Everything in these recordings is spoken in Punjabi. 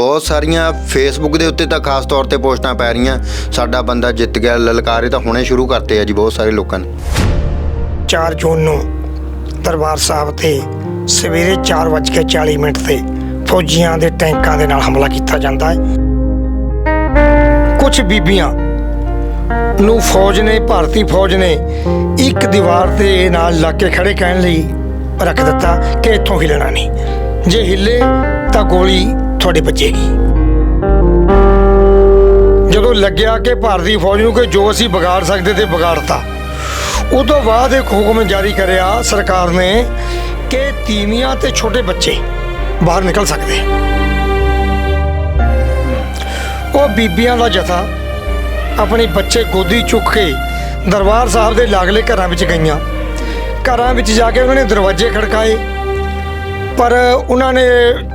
ਬਹੁਤ ਸਾਰੀਆਂ ਫੇਸਬੁੱਕ ਦੇ ਉੱਤੇ ਤਾਂ ਖਾਸ ਤੌਰ ਤੇ ਪੋਸਟਾਂ ਪੈ ਰਹੀਆਂ। ਸਾਡਾ ਬੰਦਾ ਜਿੱਤ ਗਿਆ, ਲਲਕਾਰੇ ਤਾਂ ਹੁਣੇ ਸ਼ੁਰੂ ਕਰਤੇ ਆ ਜੀ ਬਹੁਤ ਸਾਰੇ ਲੋਕਾਂ ਨੇ। 4 ਜੂਨ ਨੂੰ ਦਰਬਾਰ ਸਾਹਿਬ ਤੇ ਸਵੇਰੇ 4:40 ਮਿੰਟ ਤੇ ਫੌਜੀਆਂ ਦੇ ਟੈਂਕਾਂ ਦੇ ਨਾਲ ਹਮਲਾ ਕੀਤਾ ਜਾਂਦਾ ਹੈ। ਕੁਝ ਬੀਬੀਆਂ ਨੂੰ ਫੌਜ ਨੇ, ਭਾਰਤੀ ਫੌਜ ਨੇ ਇੱਕ ਦੀਵਾਰ ਦੇ ਨਾਲ ਲਾ ਕੇ ਖੜੇ ਕਹਿਣ ਲਈ ਰੱਖ ਦਿੱਤਾ ਕਿ ਇੱਥੋਂ ਹਿੱਲਣਾ ਨਹੀਂ। ਜੇ ਹਿੱਲੇ ਤਾਂ ਗੋਲੀ ਤੁਹਾਡੇ ਵੱਜੇਗੀ ਜਦੋਂ ਲੱਗਿਆ ਕਿ ਭਾਰਤੀ ਫੌਜ ਨੂੰ ਕਿ ਜੋ ਅਸੀਂ ਵਿਗਾੜ ਸਕਦੇ ਤੇ ਵਿਗਾੜਤਾ ਉਹ ਤੋਂ ਬਾਅਦ ਇੱਕ ਹੁਕਮ ਜਾਰੀ ਕਰਿਆ ਸਰਕਾਰ ਨੇ ਕਿ ਤੀਵੀਆਂ ਤੇ ਛੋਟੇ ਬੱਚੇ ਬਾਹਰ ਨਿਕਲ ਸਕਦੇ। ਉਹ ਬੀਬੀਆਂ ਦਾ ਜਥਾ ਆਪਣੇ ਬੱਚੇ ਗੋਦੀ ਚੁੱਕ ਕੇ ਦਰਬਾਰ ਸਾਹਿਬ ਦੇ ਲਾਗਲੇ ਘਰਾਂ ਵਿੱਚ ਗਈਆਂ। ਘਰਾਂ ਵਿੱਚ ਜਾ ਕੇ ਉਹਨਾਂ ਨੇ ਦਰਵਾਜ਼ੇ ਖੜਕਾਏ। ਪਰ ਉਹਨਾਂ ਨੇ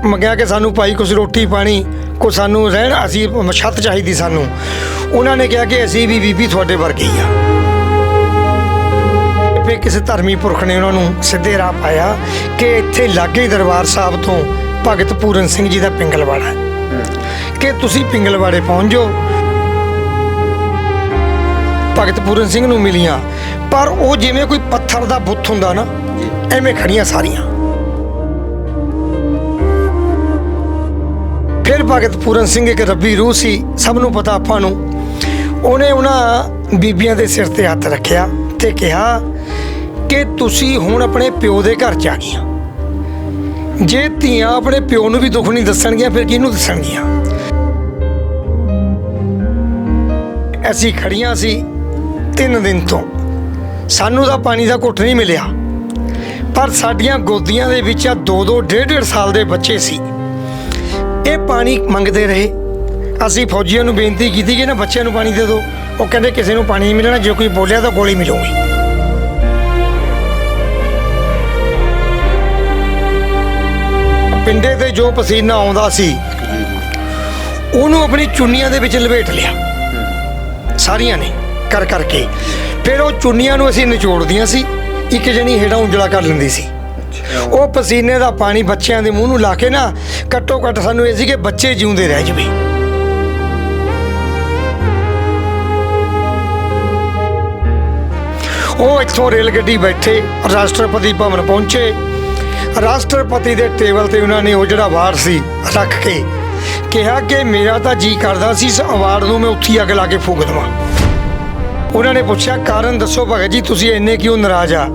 ਮੰਗਿਆ ਕਿ ਸਾਨੂੰ ਭਾਈ ਕੁਝ ਰੋਟੀ ਪਾਣੀ ਕੋ ਸਾਨੂੰ ਰਹਿਣ ਅਸੀਂ ਛੱਤ ਚਾਹੀਦੀ ਸਾਨੂੰ। ਉਹਨਾਂ ਨੇ ਕਿਹਾ ਕਿ ਅਸੀਂ ਵੀ ਬੀਬੀ ਤੁਹਾਡੇ ਵਰਗੇ ਹੀ ਆ ਫਿਰ ਕਿਸੇ ਧਰਮੀ ਪੁਰਖ ਨੇ ਉਹਨਾਂ ਨੂੰ ਸਿੱਧੇ ਰਾਹ ਪਾਇਆ ਕਿ ਇੱਥੇ ਲਾਗੇ ਦਰਬਾਰ ਸਾਹਿਬ ਤੋਂ ਭਗਤ ਪੂਰਨ ਸਿੰਘ ਜੀ ਦਾ ਪਿੰਗਲਵਾੜਾ ਕਿ ਤੁਸੀਂ ਪਿੰਗਲਵਾੜੇ ਪਹੁੰਚ ਜਾਓ। ਭਗਤ ਪੂਰਨ ਸਿੰਘ ਨੂੰ ਮਿਲੀਆਂ। ਪਰ ਉਹ ਜਿਵੇਂ ਕੋਈ ਪੱਥਰ ਦਾ ਬੁੱਤ ਹੁੰਦਾ ਨਾ ਐਵੇਂ ਖੜੀਆਂ ਸਾਰੀਆਂ। ਭਗਤ ਪੂਰਨ ਸਿੰਘ ਇੱਕ ਰੱਬੀ ਰੂਹ ਸੀ, ਸਭ ਨੂੰ ਪਤਾ ਆਪਾਂ ਨੂੰ। ਉਹਨੇ ਉਹਨਾਂ ਬੀਬੀਆਂ ਦੇ ਸਿਰ ਤੇ ਹੱਥ ਰੱਖਿਆ ਤੇ ਕਿਹਾ ਕਿ ਤੁਸੀਂ ਹੁਣ ਆਪਣੇ ਪਿਓ ਦੇ ਘਰ ਚ ਆ ਗਈਆਂ ਜੇ ਧੀਆਂ ਆਪਣੇ ਪਿਓ ਨੂੰ ਵੀ ਦੁੱਖ ਨਹੀਂ ਦੱਸਣਗੀਆਂ, ਫਿਰ ਕਿਹਨੂੰ ਦੱਸਣਗੀਆਂ? ਅਸੀਂ ਖੜੀਆਂ ਸੀ ਤਿੰਨ ਦਿਨ ਤੋਂ। ਸਾਨੂੰ ਤਾਂ ਪਾਣੀ ਦਾ ਘੁੱਟ ਨਹੀਂ ਮਿਲਿਆ। ਪਰ ਸਾਡੀਆਂ ਗੋਦੀਆਂ ਦੇ ਵਿੱਚ ਆ ਦੋ ਦੋ, ਡੇਢ ਡੇਢ ਸਾਲ ਦੇ ਬੱਚੇ ਸੀ। ਪਾਣੀ ਮੰਗਦੇ ਰਹੇ। ਅਸੀਂ ਫੌਜੀਆਂ ਨੂੰ ਬੇਨਤੀ ਕੀਤੀ ਕਿ ਇਹਨਾਂ ਬੱਚਿਆਂ ਨੂੰ ਪਾਣੀ ਦੇ ਦਿਓ। ਉਹ ਕਹਿੰਦੇ ਕਿਸੇ ਨੂੰ ਪਾਣੀ ਨਹੀਂ ਮਿਲਣਾ, ਜੇ ਕੋਈ ਬੋਲਿਆ ਤਾਂ ਗੋਲੀ ਮਿਲੂਗੀ। ਪਿੰਡੇ ਤੇ ਜੋ ਪਸੀਨਾ ਆਉਂਦਾ ਸੀ, ਉਹਨੂੰ ਆਪਣੀ ਚੁੰਨੀਆਂ ਦੇ ਵਿੱਚ ਲਪੇਟ ਲਿਆ। ਸਾਰੀਆਂ ਨੇ ਕਰ ਕਰਕੇ ਫਿਰ ਉਹ ਚੁੰਨੀਆਂ ਨੂੰ ਅਸੀਂ ਨਿਚੋੜਦੀਆਂ ਸੀ। ਇੱਕ ਜਣੀ ਹੇੜਾ ਉਂਜਲਾ ਕਰ ਲੈਂਦੀ ਸੀ। ਉਹ ਪਸੀਨੇ ਦਾ ਪਾਣੀ ਬੱਚਿਆਂ ਦੇ ਮੂੰਹ ਨੂੰ ਲਾ ਕੇ ਨਾ, ਘੱਟੋ ਘੱਟ ਸਾਨੂੰ ਇਹ ਸੀ ਕਿ ਬੱਚੇ ਜਿਉਂਦੇ ਰਹਿ ਜਵੇ। ਉਹ ਇੱਥੋਂ ਰੇਲ ਗੱਡੀ ਬੈਠੇ, ਰਾਸ਼ਟਰਪਤੀ ਭਵਨ ਪਹੁੰਚੇ। ਰਾਸ਼ਟਰਪਤੀ ਦੇ ਟੇਬਲ ਤੇ ਉਹਨਾਂ ਨੇ ਉਹ ਜਿਹੜਾ ਅਵਾਰਡ ਸੀ, ਰੱਖ ਕੇ ਕਿਹਾ ਕਿ ਮੇਰਾ ਤਾਂ ਜੀ ਕਰਦਾ ਸੀ, ਇਸ ਅਵਾਰਡ ਨੂੰ ਮੈਂ ਉੱਥੀ ਅੱਗ ਲਾ ਕੇ ਫੂਕ ਦੇਵਾਂ। ਉਹਨਾਂ ਨੇ ਪੁੱਛਿਆ, ਕਾਰਨ ਦੱਸੋ ਭਗਤ ਜੀ, ਤੁਸੀਂ ਇੰਨੇ ਕਿਉਂ ਨਾਰਾਜ਼ ਆ?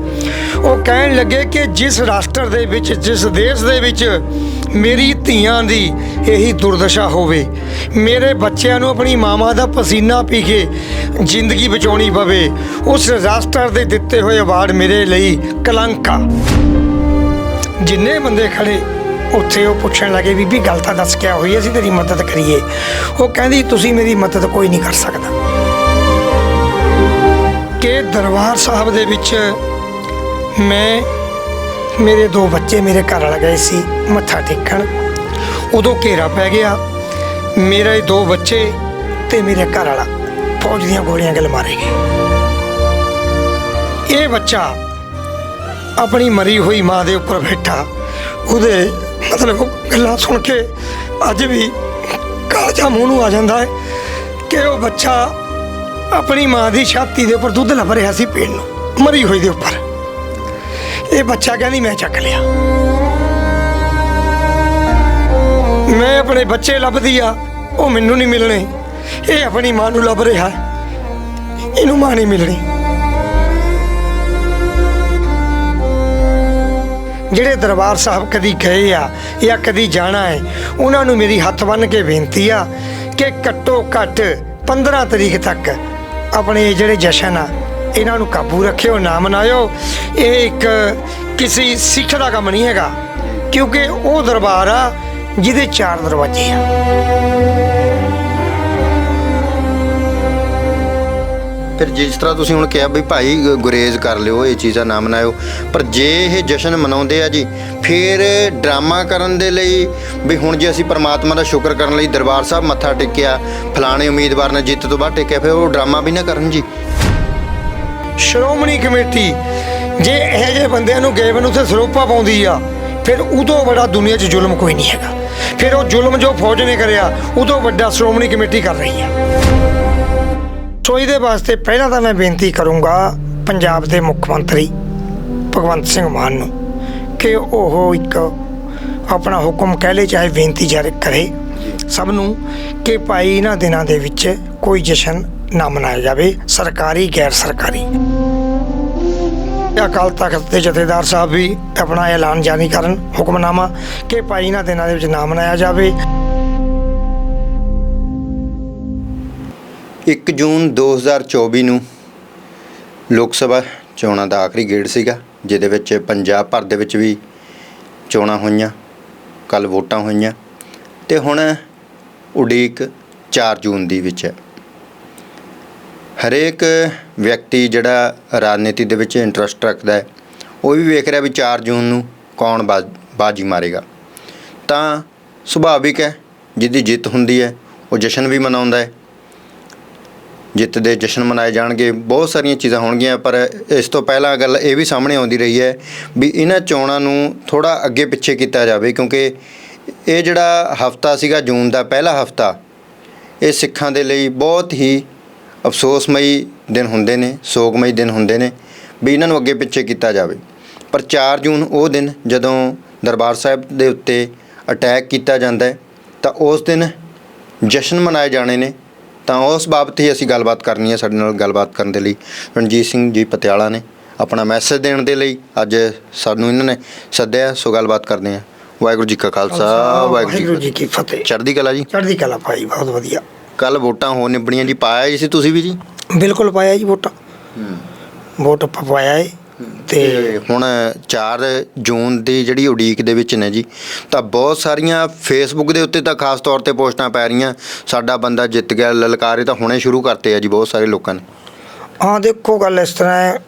ਉਹ ਕਹਿਣ ਲੱਗੇ ਕਿ ਜਿਸ ਰਾਸ਼ਟਰ ਦੇ ਵਿੱਚ, ਜਿਸ ਦੇਸ਼ ਦੇ ਵਿੱਚ ਮੇਰੀ ਧੀਆਂ ਦੀ ਇਹੀ ਦੁਰਦਸ਼ਾ ਹੋਵੇ, ਮੇਰੇ ਬੱਚਿਆਂ ਨੂੰ ਆਪਣੀ ਮਾਵਾਂ ਦਾ ਪਸੀਨਾ ਪੀ ਕੇ ਜ਼ਿੰਦਗੀ ਬਚਾਉਣੀ ਪਵੇ, ਉਸ ਰਾਸ਼ਟਰ ਦੇ ਦਿੱਤੇ ਹੋਏ ਅਵਾਰਡ ਮੇਰੇ ਲਈ ਕਲੰਕ ਆ। ਜਿੰਨੇ ਬੰਦੇ ਖੜੇ, ਉੱਥੇ ਉਹ ਪੁੱਛਣ ਲੱਗੇ, ਬੀਬੀ, ਗੱਲ ਤਾਂ ਦੱਸ ਕਿਆ ਹੋਈ? ਅਸੀਂ ਤੇਰੀ ਮਦਦ ਕਰੀਏ। ਉਹ ਕਹਿੰਦੀ, ਤੁਸੀਂ ਮੇਰੀ ਮਦਦ ਕੋਈ ਨਹੀਂ ਕਰ ਸਕਦਾ। ਕਿ ਦਰਬਾਰ ਸਾਹਿਬ ਦੇ ਵਿੱਚ ਮੈਂ ਮੇਰੇ ਦੋ ਬੱਚੇ ਮੇਰੇ ਘਰ ਵਾਲਾ ਗਏ ਸੀ ਮੱਥਾ ਟੇਕਣ। ਉਦੋਂ ਘੇਰਾ ਪੈ ਗਿਆ। ਮੇਰੇ ਦੋ ਬੱਚੇ ਤੇ ਮੇਰੇ ਘਰ ਵਾਲਾ ਫੌਜ ਦੀਆਂ ਗੋਲੀਆਂ ਗਲ ਮਾਰੇ ਗਏ। ਇਹ ਬੱਚਾ ਆਪਣੀ ਮਰੀ ਹੋਈ ਮਾਂ ਦੇ ਉੱਪਰ ਬੈਠਾ। ਉਹਦੇ ਮਤਲਬ ਗੱਲਾਂ ਸੁਣ ਕੇ ਅੱਜ ਵੀ ਕਾਲਜਾ ਮੂੰਹ ਨੂੰ ਆ ਜਾਂਦਾ ਹੈ ਕਿ ਉਹ ਬੱਚਾ ਆਪਣੀ ਮਾਂ ਦੀ ਛਾਤੀ ਦੇ ਉੱਪਰ ਦੁੱਧ ਲੱਭ ਰਿਹਾ ਸੀ ਪੀਣ ਨੂੰ, ਮਰੀ ਹੋਈ ਦੇ ਉੱਪਰ। ਇਹ ਬੱਚਾ ਕਹਿੰਦੀ, ਮੈਂ ਚੱਕ ਲਿਆ। ਮੈਂ ਆਪਣੇ ਬੱਚੇ ਲੱਭਦੀ ਆ, ਉਹ ਮੈਨੂੰ ਨਹੀਂ ਮਿਲਣੇ। ਇਹ ਆਪਣੀ ਮਾਂ ਨੂੰ ਲੱਭ ਰਿਹਾ। ਇਹਨੂੰ ਮਾਂ ਨਹੀਂ ਮਿਲਣੀ। ਜਿਹੜੇ ਦਰਬਾਰ ਸਾਹਿਬ ਕਦੀ ਗਏ ਆ ਜਾਂ ਕਦੀ ਜਾਣਾ ਹੈ, ਉਹਨਾਂ ਨੂੰ ਮੇਰੀ ਹੱਥ ਬੰਨ ਕੇ ਬੇਨਤੀ ਆ ਕਿ ਘੱਟੋ ਘੱਟ 15 ਤਰੀਕ ਤੱਕ ਆਪਣੇ ਜਿਹੜੇ ਜਸ਼ਨ ਆ ਇਹਨਾਂ ਨੂੰ ਕਾਬੂ ਰੱਖਿਓ ਨਾ ਮਨਾਇਓ ਇਹ ਇੱਕ ਕਿਸੇ ਸਿੱਖ ਦਾ ਕੰਮ ਨਹੀਂ ਹੈਗਾ, ਕਿਉਂਕਿ ਉਹ ਦਰਬਾਰ ਆ ਜਿਹਦੇ ਚਾਰ ਦਰਵਾਜ਼ੇ ਆ। ਫਿਰ ਜਿਸ ਤਰ੍ਹਾਂ ਤੁਸੀਂ ਹੁਣ ਕਿਹਾ ਵੀ ਭਾਈ ਗੁਰੇਜ਼ ਕਰ ਲਿਓ, ਇਹ ਚੀਜ਼ਾਂ ਨਾ ਮਨਾਇਓ ਪਰ ਜੇ ਇਹ ਜਸ਼ਨ ਮਨਾਉਂਦੇ ਆ ਜੀ, ਫਿਰ ਡਰਾਮਾ ਕਰਨ ਦੇ ਲਈ ਵੀ ਹੁਣ ਜੇ ਅਸੀਂ ਪਰਮਾਤਮਾ ਦਾ ਸ਼ੁਕਰ ਕਰਨ ਲਈ ਦਰਬਾਰ ਸਾਹਿਬ ਮੱਥਾ ਟੇਕਿਆ, ਫਲਾਣੇ ਉਮੀਦਵਾਰ ਨੇ ਜਿੱਤ ਤੋਂ ਬਾਅਦ ਟੇਕਿਆ, ਫਿਰ ਉਹ ਡਰਾਮਾ ਵੀ ਨਾ ਕਰਨ ਜੀ। ਸ਼੍ਰੋਮਣੀ ਕਮੇਟੀ, ਜੇ ਇਹੋ ਜਿਹੇ ਬੰਦਿਆਂ ਨੂੰ ਗੇਵਨ ਉੱਥੇ ਸਰੋਪਾ ਪਾਉਂਦੀ ਆ, ਫਿਰ ਉਦੋਂ ਬੜਾ ਦੁਨੀਆ 'ਚ ਜ਼ੁਲਮ ਕੋਈ ਨਹੀਂ ਹੈਗਾ। ਫਿਰ ਉਹ ਜ਼ੁਲਮ ਜੋ ਫੌਜ ਨੇ ਕਰਿਆ, ਉਦੋਂ ਵੱਡਾ ਸ਼੍ਰੋਮਣੀ ਕਮੇਟੀ ਕਰ ਰਹੀ ਆ। ਸੋ ਇਹਦੇ ਵਾਸਤੇ ਪਹਿਲਾਂ ਤਾਂ ਮੈਂ ਬੇਨਤੀ ਕਰੂੰਗਾ ਪੰਜਾਬ ਦੇ ਮੁੱਖ ਮੰਤਰੀ ਭਗਵੰਤ ਸਿੰਘ ਮਾਨ ਨੂੰ ਕਿ ਉਹ ਇੱਕ ਆਪਣਾ ਹੁਕਮ ਕਹਿ ਲੇ, ਚਾਹੇ ਬੇਨਤੀ ਜਾਰੀ ਕਰੇ ਸਭ ਨੂੰ ਕਿ ਭਾਈ ਇਹਨਾਂ ਦਿਨਾਂ ਦੇ ਵਿੱਚ ਕੋਈ ਜਸ਼ਨ ਨਾ ਮਨਾਇਆ ਜਾਵੇ, ਸਰਕਾਰੀ, ਗੈਰ ਸਰਕਾਰੀ। ਅਕਾਲ ਤਖਤ ਦੇ ਜਥੇਦਾਰ ਸਾਹਿਬ ਵੀ ਆਪਣਾ ਐਲਾਨ ਜਾਰੀ ਕਰਨ ਹੁਕਮਨਾਮਾ ਕਿ ਭਾਈ ਇਹਨਾਂ ਦਿਨਾਂ ਦੇ ਵਿੱਚ ਨਾ ਮਨਾਇਆ ਜਾਵੇ। 1 ਜੂਨ 2024 ਨੂੰ ਲੋਕ ਸਭਾ ਚੋਣਾਂ ਦਾ ਆਖਰੀ ਗੇੜ ਸੀਗਾ, ਜਿਹਦੇ ਵਿੱਚ ਪੰਜਾਬ ਭਰ ਦੇ ਵਿੱਚ ਵੀ ਚੋਣਾਂ ਹੋਈਆਂ ਕੱਲ ਵੋਟਾਂ ਹੋਈਆਂ ਤੇ ਹੁਣ ਉਡੀਕ 4 ਜੂਨ ਦੀ ਵਿੱਚ ਹੈ। ਹਰੇਕ ਵਿਅਕਤੀ ਜਿਹੜਾ ਰਾਜਨੀਤੀ ਦੇ ਵਿੱਚ ਇੰਟਰਸਟ ਰੱਖਦਾ ਹੈ, ਉਹ ਵੀ ਵੇਖ ਰਿਹਾ ਵੀ 4 ਜੂਨ ਨੂੰ ਕੌਣ ਬਾਜੀ ਮਾਰੇਗਾ। ਤਾਂ ਸੁਭਾਵਿਕ ਹੈ, ਜਿਹਦੀ ਜਿੱਤ ਹੁੰਦੀ ਹੈ, ਉਹ ਜਸ਼ਨ ਵੀ ਮਨਾਉਂਦਾ ਹੈ। ਜਿੱਤ ਦੇ ਜਸ਼ਨ ਮਨਾਏ ਜਾਣਗੇ, ਬਹੁਤ ਸਾਰੀਆਂ ਚੀਜ਼ਾਂ ਹੋਣਗੀਆਂ, ਪਰ ਇਸ ਤੋਂ ਪਹਿਲਾਂ ਗੱਲ ਇਹ ਵੀ ਸਾਹਮਣੇ ਆਉਂਦੀ ਰਹੀ ਹੈ ਵੀ ਇਹਨਾਂ ਚੋਣਾਂ ਨੂੰ ਥੋੜਾ ਅੱਗੇ ਪਿੱਛੇ ਕੀਤਾ ਜਾਵੇ, ਕਿਉਂਕਿ ਇਹ ਜਿਹੜਾ ਹਫਤਾ ਸੀਗਾ, ਜੂਨ ਦਾ ਪਹਿਲਾ ਹਫਤਾ, ਇਹ ਸਿੱਖਾਂ ਦੇ ਲਈ ਬਹੁਤ ਹੀ ਅਫਸੋਸਮਈ ਦਿਨ ਹੁੰਦੇ ਨੇ ਸੋਗਮਈ ਦਿਨ ਹੁੰਦੇ ਨੇ ਵੀ ਇਹਨਾਂ ਨੂੰ ਅੱਗੇ ਪਿੱਛੇ ਕੀਤਾ ਜਾਵੇ। ਪਰ 4 ਜੂਨ ਉਹ ਦਿਨ ਜਦੋਂ ਦਰਬਾਰ ਸਾਹਿਬ ਦੇ ਉੱਤੇ ਅਟੈਕ ਕੀਤਾ ਜਾਂਦਾ ਹੈ ਤਾਂ ਉਸ ਦਿਨ ਜਸ਼ਨ ਮਨਾਏ ਜਾਣੇ ਨੇ। ਤਾਂ ਉਸ ਬਾਬਤ ਹੀ ਅਸੀਂ ਗੱਲਬਾਤ ਕਰਨੀ ਹੈ ਸਾਡੇ ਨਾਲ ਗੱਲਬਾਤ ਕਰਨ ਦੇ ਲਈ। ਰਣਜੀਤ ਸਿੰਘ ਜੀ ਪਟਿਆਲਾ ਨੇ ਆਪਣਾ ਮੈਸੇਜ ਦੇਣ ਦੇ ਲਈ ਅੱਜ ਸਾਨੂੰ ਇਹਨਾਂ ਨੇ ਸੱਦਿਆ ਸੋ ਗੱਲਬਾਤ ਕਰਦੇ ਹਾਂ। ਵਾਹਿਗੁਰੂ ਜੀ ਕਾ ਖਾਲਸਾ ਵਾਹਿਗੁਰੂ ਵਾਹਿਗੁਰੂ ਜੀ ਕੀ ਫਤਿਹ। ਚੜ੍ਹਦੀ ਕਲਾ ਜੀ। ਚੜ੍ਹਦੀ ਕਲਾ ਭਾਈ ਬਹੁਤ ਵਧੀਆ। ਕੱਲ ਵੋਟਾਂ ਹੋਣ ਨਿਬੜੀਆਂ ਜੀ ਪਾਇਆ ਜੀ ਸੀ ਤੁਸੀਂ ਵੀ ਜੀ? ਬਿਲਕੁਲ ਪਾਇਆ ਜੀ ਵੋਟਾਂ। ਵੋਟ ਪਾਇਆ ਤੇ ਤੇ ਹੁਣ 4 ਜੂਨ ਦੀ ਜਿਹੜੀ ਉਡੀਕ ਦੇ ਵਿੱਚ ਨੇ ਜੀ ਤਾਂ ਬਹੁਤ ਸਾਰੀਆਂ ਫੇਸਬੁੱਕ ਦੇ ਉੱਤੇ ਤਾਂ ਖਾਸ ਤੌਰ ਤੇ ਪੋਸਟਾਂ ਪੈ ਰਹੀਆਂ ਸਾਡਾ ਬੰਦਾ ਜਿੱਤ ਗਿਆ ਲਲਕਾਰੇ ਤਾਂ ਹੁਣੇ ਸ਼ੁਰੂ ਕਰਤੇ ਆ ਜੀ ਬਹੁਤ ਸਾਰੇ ਲੋਕਾਂ ਨੇ। ਹਾਂ ਦੇਖੋ ਗੱਲ ਇਸ ਤਰ੍ਹਾਂ ਹੈ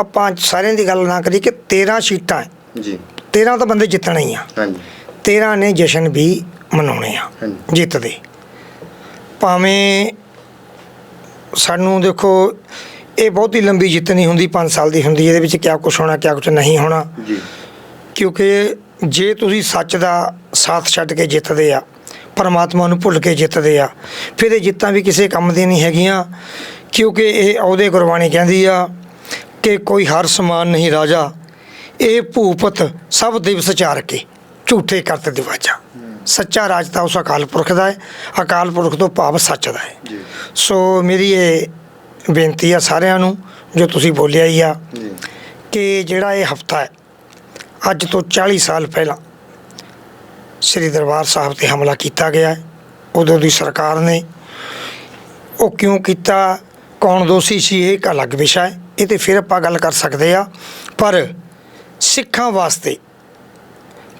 ਆਪਾਂ ਸਾਰਿਆਂ ਦੀ ਗੱਲ ਨਾ ਕਰੀ ਕਿ 13 ਸੀਟਾਂ ਹੈ। ਜੀ। 13 ਤਾਂ ਬੰਦੇ ਜਿੱਤਣੇ ਹੀ ਆ। ਹਾਂਜੀ। 13 ਨੇ ਜਸ਼ਨ ਵੀ ਮਨਾਉਣੇ ਆ। ਜਿੱਤ ਦੇ ਭਾਵੇਂ ਸਾਨੂੰ ਦੇਖੋ ਇਹ ਬਹੁਤੀ ਲੰਬੀ ਜਿੱਤ ਨਹੀਂ ਹੁੰਦੀ 5 ਸਾਲ ਦੀ ਹੁੰਦੀ। ਇਹਦੇ ਵਿੱਚ ਕਿਆ ਕੁਝ ਹੋਣਾ ਕਿਆ ਕੁਝ ਨਹੀਂ ਹੋਣਾ ਜੀ ਕਿਉਂਕਿ ਜੇ ਤੁਸੀਂ ਸੱਚ ਦਾ ਸਾਥ ਛੱਡ ਕੇ ਜਿੱਤਦੇ ਆ ਪਰਮਾਤਮਾ ਨੂੰ ਭੁੱਲ ਕੇ ਜਿੱਤਦੇ ਆ ਫਿਰ ਇਹ ਜਿੱਤਾਂ ਵੀ ਕਿਸੇ ਕੰਮ ਦੀਆਂ ਨਹੀਂ ਹੈਗੀਆਂ ਕਿਉਂਕਿ ਇਹ ਉਹਦੇ ਗੁਰਬਾਣੀ ਕਹਿੰਦੀ ਆ ਕਿ ਕੋਈ ਹਰ ਸਮਾਨ ਨਹੀਂ ਰਾਜਾ ਇਹ ਭੂਪਤ ਸਭ ਦਿਵਸ ਚਾਰ ਕੇ ਝੂਠੇ ਕਰਤ ਦਿਵਾਜਾ ਸੱਚਾ ਰਾਜ ਤਾਂ ਉਸ ਅਕਾਲ ਪੁਰਖ ਦਾ ਹੈ ਅਕਾਲ ਪੁਰਖ ਤੋਂ ਭਾਵ ਸੱਚ ਦਾ ਹੈ। ਜੀ। ਸੋ ਮੇਰੀ ਇਹ ਬੇਨਤੀ ਆ ਸਾਰਿਆਂ ਨੂੰ ਜੋ ਤੁਸੀਂ ਬੋਲਿਆ ਹੀ ਆ ਜੀ। ਕਿ ਜਿਹੜਾ ਇਹ ਹਫਤਾ ਹੈ ਅੱਜ ਤੋਂ 40 ਸਾਲ ਪਹਿਲਾਂ ਸ੍ਰੀ ਦਰਬਾਰ ਸਾਹਿਬ ਤੇ ਹਮਲਾ ਕੀਤਾ ਗਿਆ ਹੈ। ਉਦੋਂ ਦੀ ਸਰਕਾਰ ਨੇ ਉਹ ਕਿਉਂ ਕੀਤਾ ਕੌਣ ਦੋਸ਼ੀ ਸੀ ਇਹ ਇੱਕ ਅਲੱਗ ਵਿਸ਼ਾ ਹੈ। ਇਹ ਤੇ ਫਿਰ ਆਪਾਂ ਗੱਲ ਕਰ ਸਕਦੇ ਆ ਪਰ ਸਿੱਖਾਂ ਵਾਸਤੇ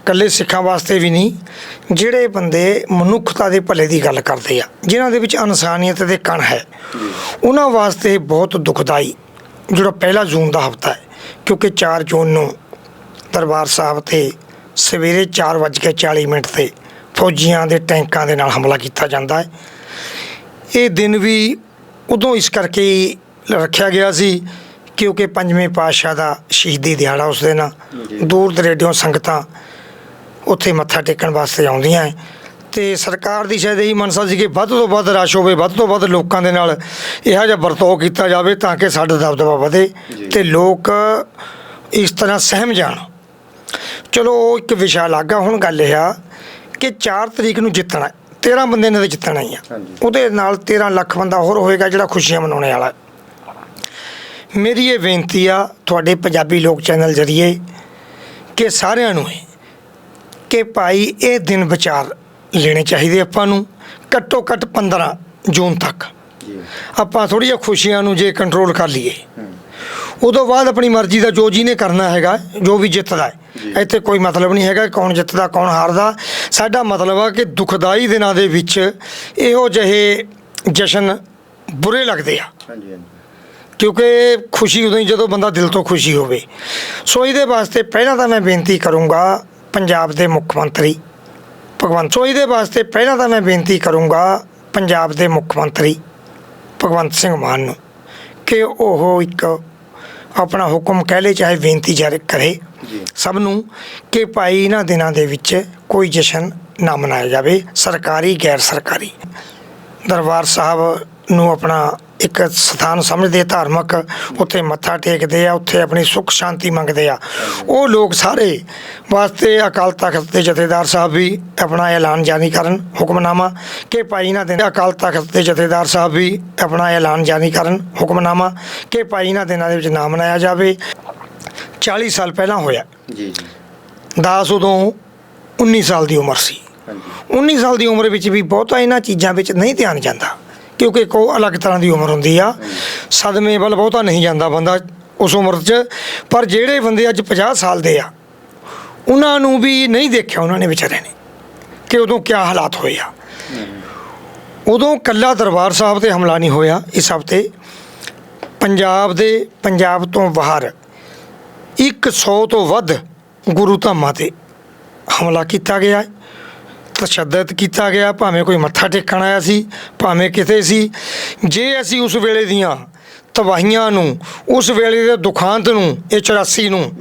ਕੱਲੇ ਸਿੱਖਾਂ ਵਾਸਤੇ ਵੀ ਨਹੀਂ ਜਿਹੜੇ ਬੰਦੇ ਮਨੁੱਖਤਾ ਦੇ ਭਲੇ ਦੀ ਗੱਲ ਕਰਦੇ ਆ ਜਿਨ੍ਹਾਂ ਦੇ ਵਿੱਚ ਇਨਸਾਨੀਅਤ ਦੇ ਕਣ ਹੈ ਉਹਨਾਂ ਵਾਸਤੇ ਬਹੁਤ ਦੁਖਦਾਈ ਜਿਹੜਾ ਪਹਿਲਾ ਜੂਨ ਦਾ ਹਫਤਾ ਹੈ ਕਿਉਂਕਿ 4 ਜੂਨ ਨੂੰ ਦਰਬਾਰ ਸਾਹਿਬ ਤੇ ਸਵੇਰੇ 4:40 ਮਿੰਟ ਤੇ ਫੌਜੀਆਂ ਦੇ ਟੈਂਕਾਂ ਦੇ ਨਾਲ ਹਮਲਾ ਕੀਤਾ ਜਾਂਦਾ ਹੈ। ਇਹ ਦਿਨ ਵੀ ਉਦੋਂ ਇਸ ਕਰਕੇ ਰੱਖਿਆ ਗਿਆ ਸੀ ਕਿਉਂਕਿ ਪੰਜਵੇਂ ਪਾਤਸ਼ਾਹ ਦਾ ਸ਼ਹੀਦੀ ਦਿਹਾੜਾ ਉਸ ਦਿਨ ਦੂਰ ਦਰੇਡਿਓਂ ਸੰਗਤਾਂ ਉੱਥੇ ਮੱਥਾ ਟੇਕਣ ਵਾਸਤੇ ਆਉਂਦੀਆਂ ਹੈ ਤੇ ਸਰਕਾਰ ਦੀ ਸ਼ਾਇਦ ਇਹੀ ਮਨਸਾ ਸੀ ਕਿ ਵੱਧ ਤੋਂ ਵੱਧ ਰਸ਼ ਹੋਵੇ ਵੱਧ ਤੋਂ ਵੱਧ ਲੋਕਾਂ ਦੇ ਨਾਲ ਇਹੋ ਜਿਹਾ ਵਰਤਾਓ ਕੀਤਾ ਜਾਵੇ ਤਾਂ ਕਿ ਸਾਡਾ ਦਬਦਬਾ ਵਧੇ। ਤੇ ਲੋਕ ਇਸ ਤਰ੍ਹਾਂ ਸਹਿਮ ਜਾਣ ਚਲੋ ਉਹ ਇੱਕ ਵਿਸ਼ਾ ਲੱਗਾ ਹੁਣ ਗੱਲ ਇਹ ਆ ਕਿ 4 ਤਰੀਕ ਨੂੰ ਜਿੱਤਣਾ ਹੈ। 13 ਬੰਦੇ ਨੇ ਜਿੱਤਣਾ ਹੀ ਆ। ਉਹਦੇ ਨਾਲ 13 ਲੱਖ ਬੰਦਾ ਹੋਰ ਹੋਏਗਾ ਜਿਹੜਾ ਖੁਸ਼ੀਆਂ ਮਨਾਉਣੇ ਵਾਲਾ। ਮੇਰੀ ਇਹ ਬੇਨਤੀ ਆ ਤੁਹਾਡੇ ਪੰਜਾਬੀ ਲੋਕ ਚੈਨਲ ਜਰੀਏ ਕਿ ਸਾਰਿਆਂ ਨੂੰ ਕਿ ਭਾਈ ਇਹ ਦਿਨ ਵਿਚਾਰ ਲੈਣੇ ਚਾਹੀਦੇ ਆਪਾਂ ਨੂੰ। ਘੱਟੋ ਘੱਟ 15 ਜੂਨ ਤੱਕ। ਆਪਾਂ ਥੋੜ੍ਹੀਆਂ ਖੁਸ਼ੀਆਂ ਨੂੰ ਜੇ ਕੰਟਰੋਲ ਕਰ ਲਈਏ। ਉਦੋਂ ਬਾਅਦ ਆਪਣੀ ਮਰਜ਼ੀ ਦਾ ਜੋ ਜੀ ਨੇ ਕਰਨਾ ਹੈਗਾ ਜੋ ਵੀ ਜਿੱਤਦਾ। ਹੈ। ਇੱਥੇ ਕੋਈ ਮਤਲਬ ਨਹੀਂ ਹੈਗਾ ਕੌਣ ਜਿੱਤਦਾ ਕੌਣ ਹਾਰਦਾ। ਸਾਡਾ ਮਤਲਬ ਆ ਕਿ ਦੁਖਦਾਈ ਦਿਨਾਂ ਦੇ ਵਿੱਚ ਇਹੋ ਜਿਹੇ ਜਸ਼ਨ ਬੁਰੇ ਲੱਗਦੇ ਆ। ਹਾਂਜੀ ਹਾਂਜੀ। ਕਿਉਂਕਿ ਖੁਸ਼ੀ ਉਦੋਂ ਹੀ ਜਦੋਂ ਬੰਦਾ ਦਿਲ ਤੋਂ ਖੁਸ਼ੀ ਹੋਵੇ। ਸੋ ਇਹਦੇ ਵਾਸਤੇ ਪਹਿਲਾਂ ਤਾਂ ਮੈਂ ਬੇਨਤੀ ਕਰੂੰਗਾ ਪੰਜਾਬ ਦੇ ਮੁੱਖ ਮੰਤਰੀ। ਭਗਵੰਤ ਸੋ ਇਹਦੇ ਵਾਸਤੇ ਪਹਿਲਾਂ ਤਾਂ ਮੈਂ ਬੇਨਤੀ ਕਰੂੰਗਾ ਪੰਜਾਬ ਦੇ ਮੁੱਖ ਮੰਤਰੀ ਭਗਵੰਤ ਸਿੰਘ ਮਾਨ ਨੂੰ ਕਿ ਉਹ ਇੱਕ ਆਪਣਾ ਹੁਕਮ ਕਹਿ ਲੇ ਚਾਹੇ ਬੇਨਤੀ ਜਾਰੀ ਕਰੇ। ਸਭ ਨੂੰ ਕਿ ਭਾਈ ਇਹਨਾਂ ਦਿਨਾਂ ਦੇ ਵਿੱਚ ਕੋਈ ਜਸ਼ਨ ਨਾ ਮਨਾਇਆ ਜਾਵੇ ਸਰਕਾਰੀ ਗੈਰ ਸਰਕਾਰੀ। ਦਰਬਾਰ ਸਾਹਿਬ ਨੂੰ ਆਪਣਾ ਇੱਕ ਸਥਾਨ ਸਮਝਦੇ ਧਾਰਮਿਕ ਉੱਥੇ ਮੱਥਾ ਟੇਕਦੇ ਆ ਉੱਥੇ ਆਪਣੀ ਸੁੱਖ ਸ਼ਾਂਤੀ ਮੰਗਦੇ ਆ। ਉਹ ਲੋਕ ਸਾਰੇ ਵਾਸਤੇ ਅਕਾਲ ਤਖਤ ਦੇ ਜਥੇਦਾਰ ਸਾਹਿਬ ਵੀ ਆਪਣਾ ਐਲਾਨ ਜਾਰੀ ਕਰਨ ਹੁਕਮਨਾਮਾ ਕਿ ਭਾਈ ਇਹਨਾਂ ਦਿਨਾਂ ਅਕਾਲ ਤਖਤ ਦੇ ਜਥੇਦਾਰ ਸਾਹਿਬ ਵੀ ਆਪਣਾ ਐਲਾਨ ਜਾਰੀ ਕਰਨ ਹੁਕਮਨਾਮਾ ਕਿ ਭਾਈ ਇਹਨਾਂ ਦਿਨਾਂ ਦੇ ਵਿੱਚ ਨਾ ਮਨਾਇਆ ਜਾਵੇ। 40 ਸਾਲ ਪਹਿਲਾਂ ਹੋਇਆ। ਜੀ ਜੀ। ਦਾਸ ਉਦੋਂ 19 ਸਾਲ ਦੀ ਉਮਰ ਸੀ। ਹਾਂਜੀ। 19 ਸਾਲ ਦੀ ਉਮਰ ਵਿੱਚ ਵੀ ਬਹੁਤਾ ਇਹਨਾਂ ਚੀਜ਼ਾਂ ਵਿੱਚ ਨਹੀਂ ਧਿਆਨ ਜਾਂਦਾ। ਕਿਉਂਕਿ ਕੋ ਅਲੱਗ ਤਰ੍ਹਾਂ ਦੀ ਉਮਰ ਹੁੰਦੀ ਆ। ਸਦਮੇ ਵੱਲ ਬਹੁਤਾ ਨਹੀਂ ਜਾਂਦਾ ਬੰਦਾ ਉਸ ਉਮਰ 'ਚ, ਪਰ ਜਿਹੜੇ ਬੰਦੇ ਅੱਜ 50 ਸਾਲ ਦੇ ਆ, ਉਹਨਾਂ ਨੂੰ ਵੀ ਨਹੀਂ ਦੇਖਿਆ ਉਹਨਾਂ ਨੇ ਵਿਚਾਰੇ ਨੇ ਕਿ ਉਦੋਂ ਕੀ ਹਾਲਾਤ ਹੋਏ ਆ। ਉਦੋਂ ਕੱਲਾ ਦਰਬਾਰ ਸਾਹਿਬ ਤੇ ਹਮਲਾ ਨਹੀਂ ਹੋਇਆ ਇਸ ਹਫ਼ਤੇ ਪੰਜਾਬ ਦੇ, ਪੰਜਾਬ ਤੋਂ ਬਾਹਰ 100 ਤੋਂ ਵੱਧ ਗੁਰੂ ਧਾਮਾਂ ਤੇ ਹਮਲਾ ਕੀਤਾ ਗਿਆ। ਹੈ ਤਸ਼ੱਦਦ ਕੀਤਾ ਗਿਆ, ਭਾਵੇਂ ਕੋਈ ਮੱਥਾ ਟੇਕਣ ਆਇਆ ਸੀ, ਭਾਵੇਂ ਕਿਤੇ ਸੀ। ਜੇ ਅਸੀਂ ਉਸ ਵੇਲੇ ਦੀਆਂ ਤਬਾਹੀਆਂ ਨੂੰ, ਉਸ ਵੇਲੇ ਦੇ ਦੁਖਾਂਤ ਨੂੰ, ਇਹ 84 ਨੂੰ,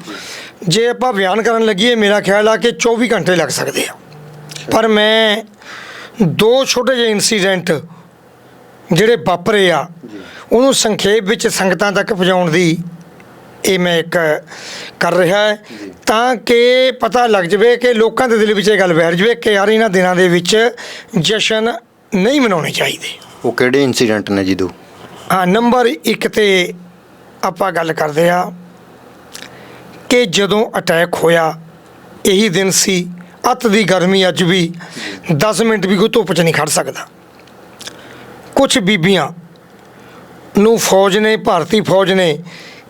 ਜੇ ਆਪਾਂ ਬਿਆਨ ਕਰਨ ਲੱਗੀਏ, ਮੇਰਾ ਖਿਆਲ ਆ ਕਿ 24 ਘੰਟੇ ਲੱਗ ਸਕਦੇ ਆ। ਪਰ ਮੈਂ ਦੋ ਛੋਟੇ ਜਿਹੇ ਇਨਸੀਡੈਂਟ ਜਿਹੜੇ ਵਾਪਰੇ ਆ, ਉਹਨੂੰ ਸੰਖੇਪ ਵਿੱਚ ਸੰਗਤਾਂ ਤੱਕ ਪਹੁੰਚਾਉਣ ਦੀ ਇਹ ਮੈਂ ਇੱਕ ਕਰ ਰਿਹਾ ਹੈ। ਤਾਂ ਕਿ ਪਤਾ ਲੱਗ ਜਵੇ ਕਿ ਲੋਕਾਂ ਦੇ ਦਿਲ ਵਿੱਚ ਇਹ ਗੱਲ ਬੈਠ ਜਵੇ ਕਿ ਯਾਰ ਇਹਨਾਂ ਦਿਨਾਂ ਦੇ ਵਿੱਚ ਜਸ਼ਨ ਨਹੀਂ ਮਨਾਉਣੇ ਚਾਹੀਦੇ। ਉਹ ਕਿਹੜੇ ਇਨਸੀਡੈਂਟ ਨੇ ਜੀ ਦੋ? ਹਾਂ ਨੰਬਰ 1 ਤੇ ਆਪਾਂ ਗੱਲ ਕਰਦੇ ਆ ਕਿ ਜਦੋਂ ਅਟੈਕ ਹੋਇਆ ਇਹੀ ਦਿਨ ਸੀ ਅੱਤ ਦੀ ਗਰਮੀ ਅੱਜ ਵੀ 10 ਮਿੰਟ ਵੀ ਕੋਈ ਧੁੱਪ 'ਚ ਨਹੀਂ ਖੜ ਸਕਦਾ। ਕੁਝ ਬੀਬੀਆਂ ਨੂੰ ਫੌਜ ਨੇ ਭਾਰਤੀ ਫੌਜ ਨੇ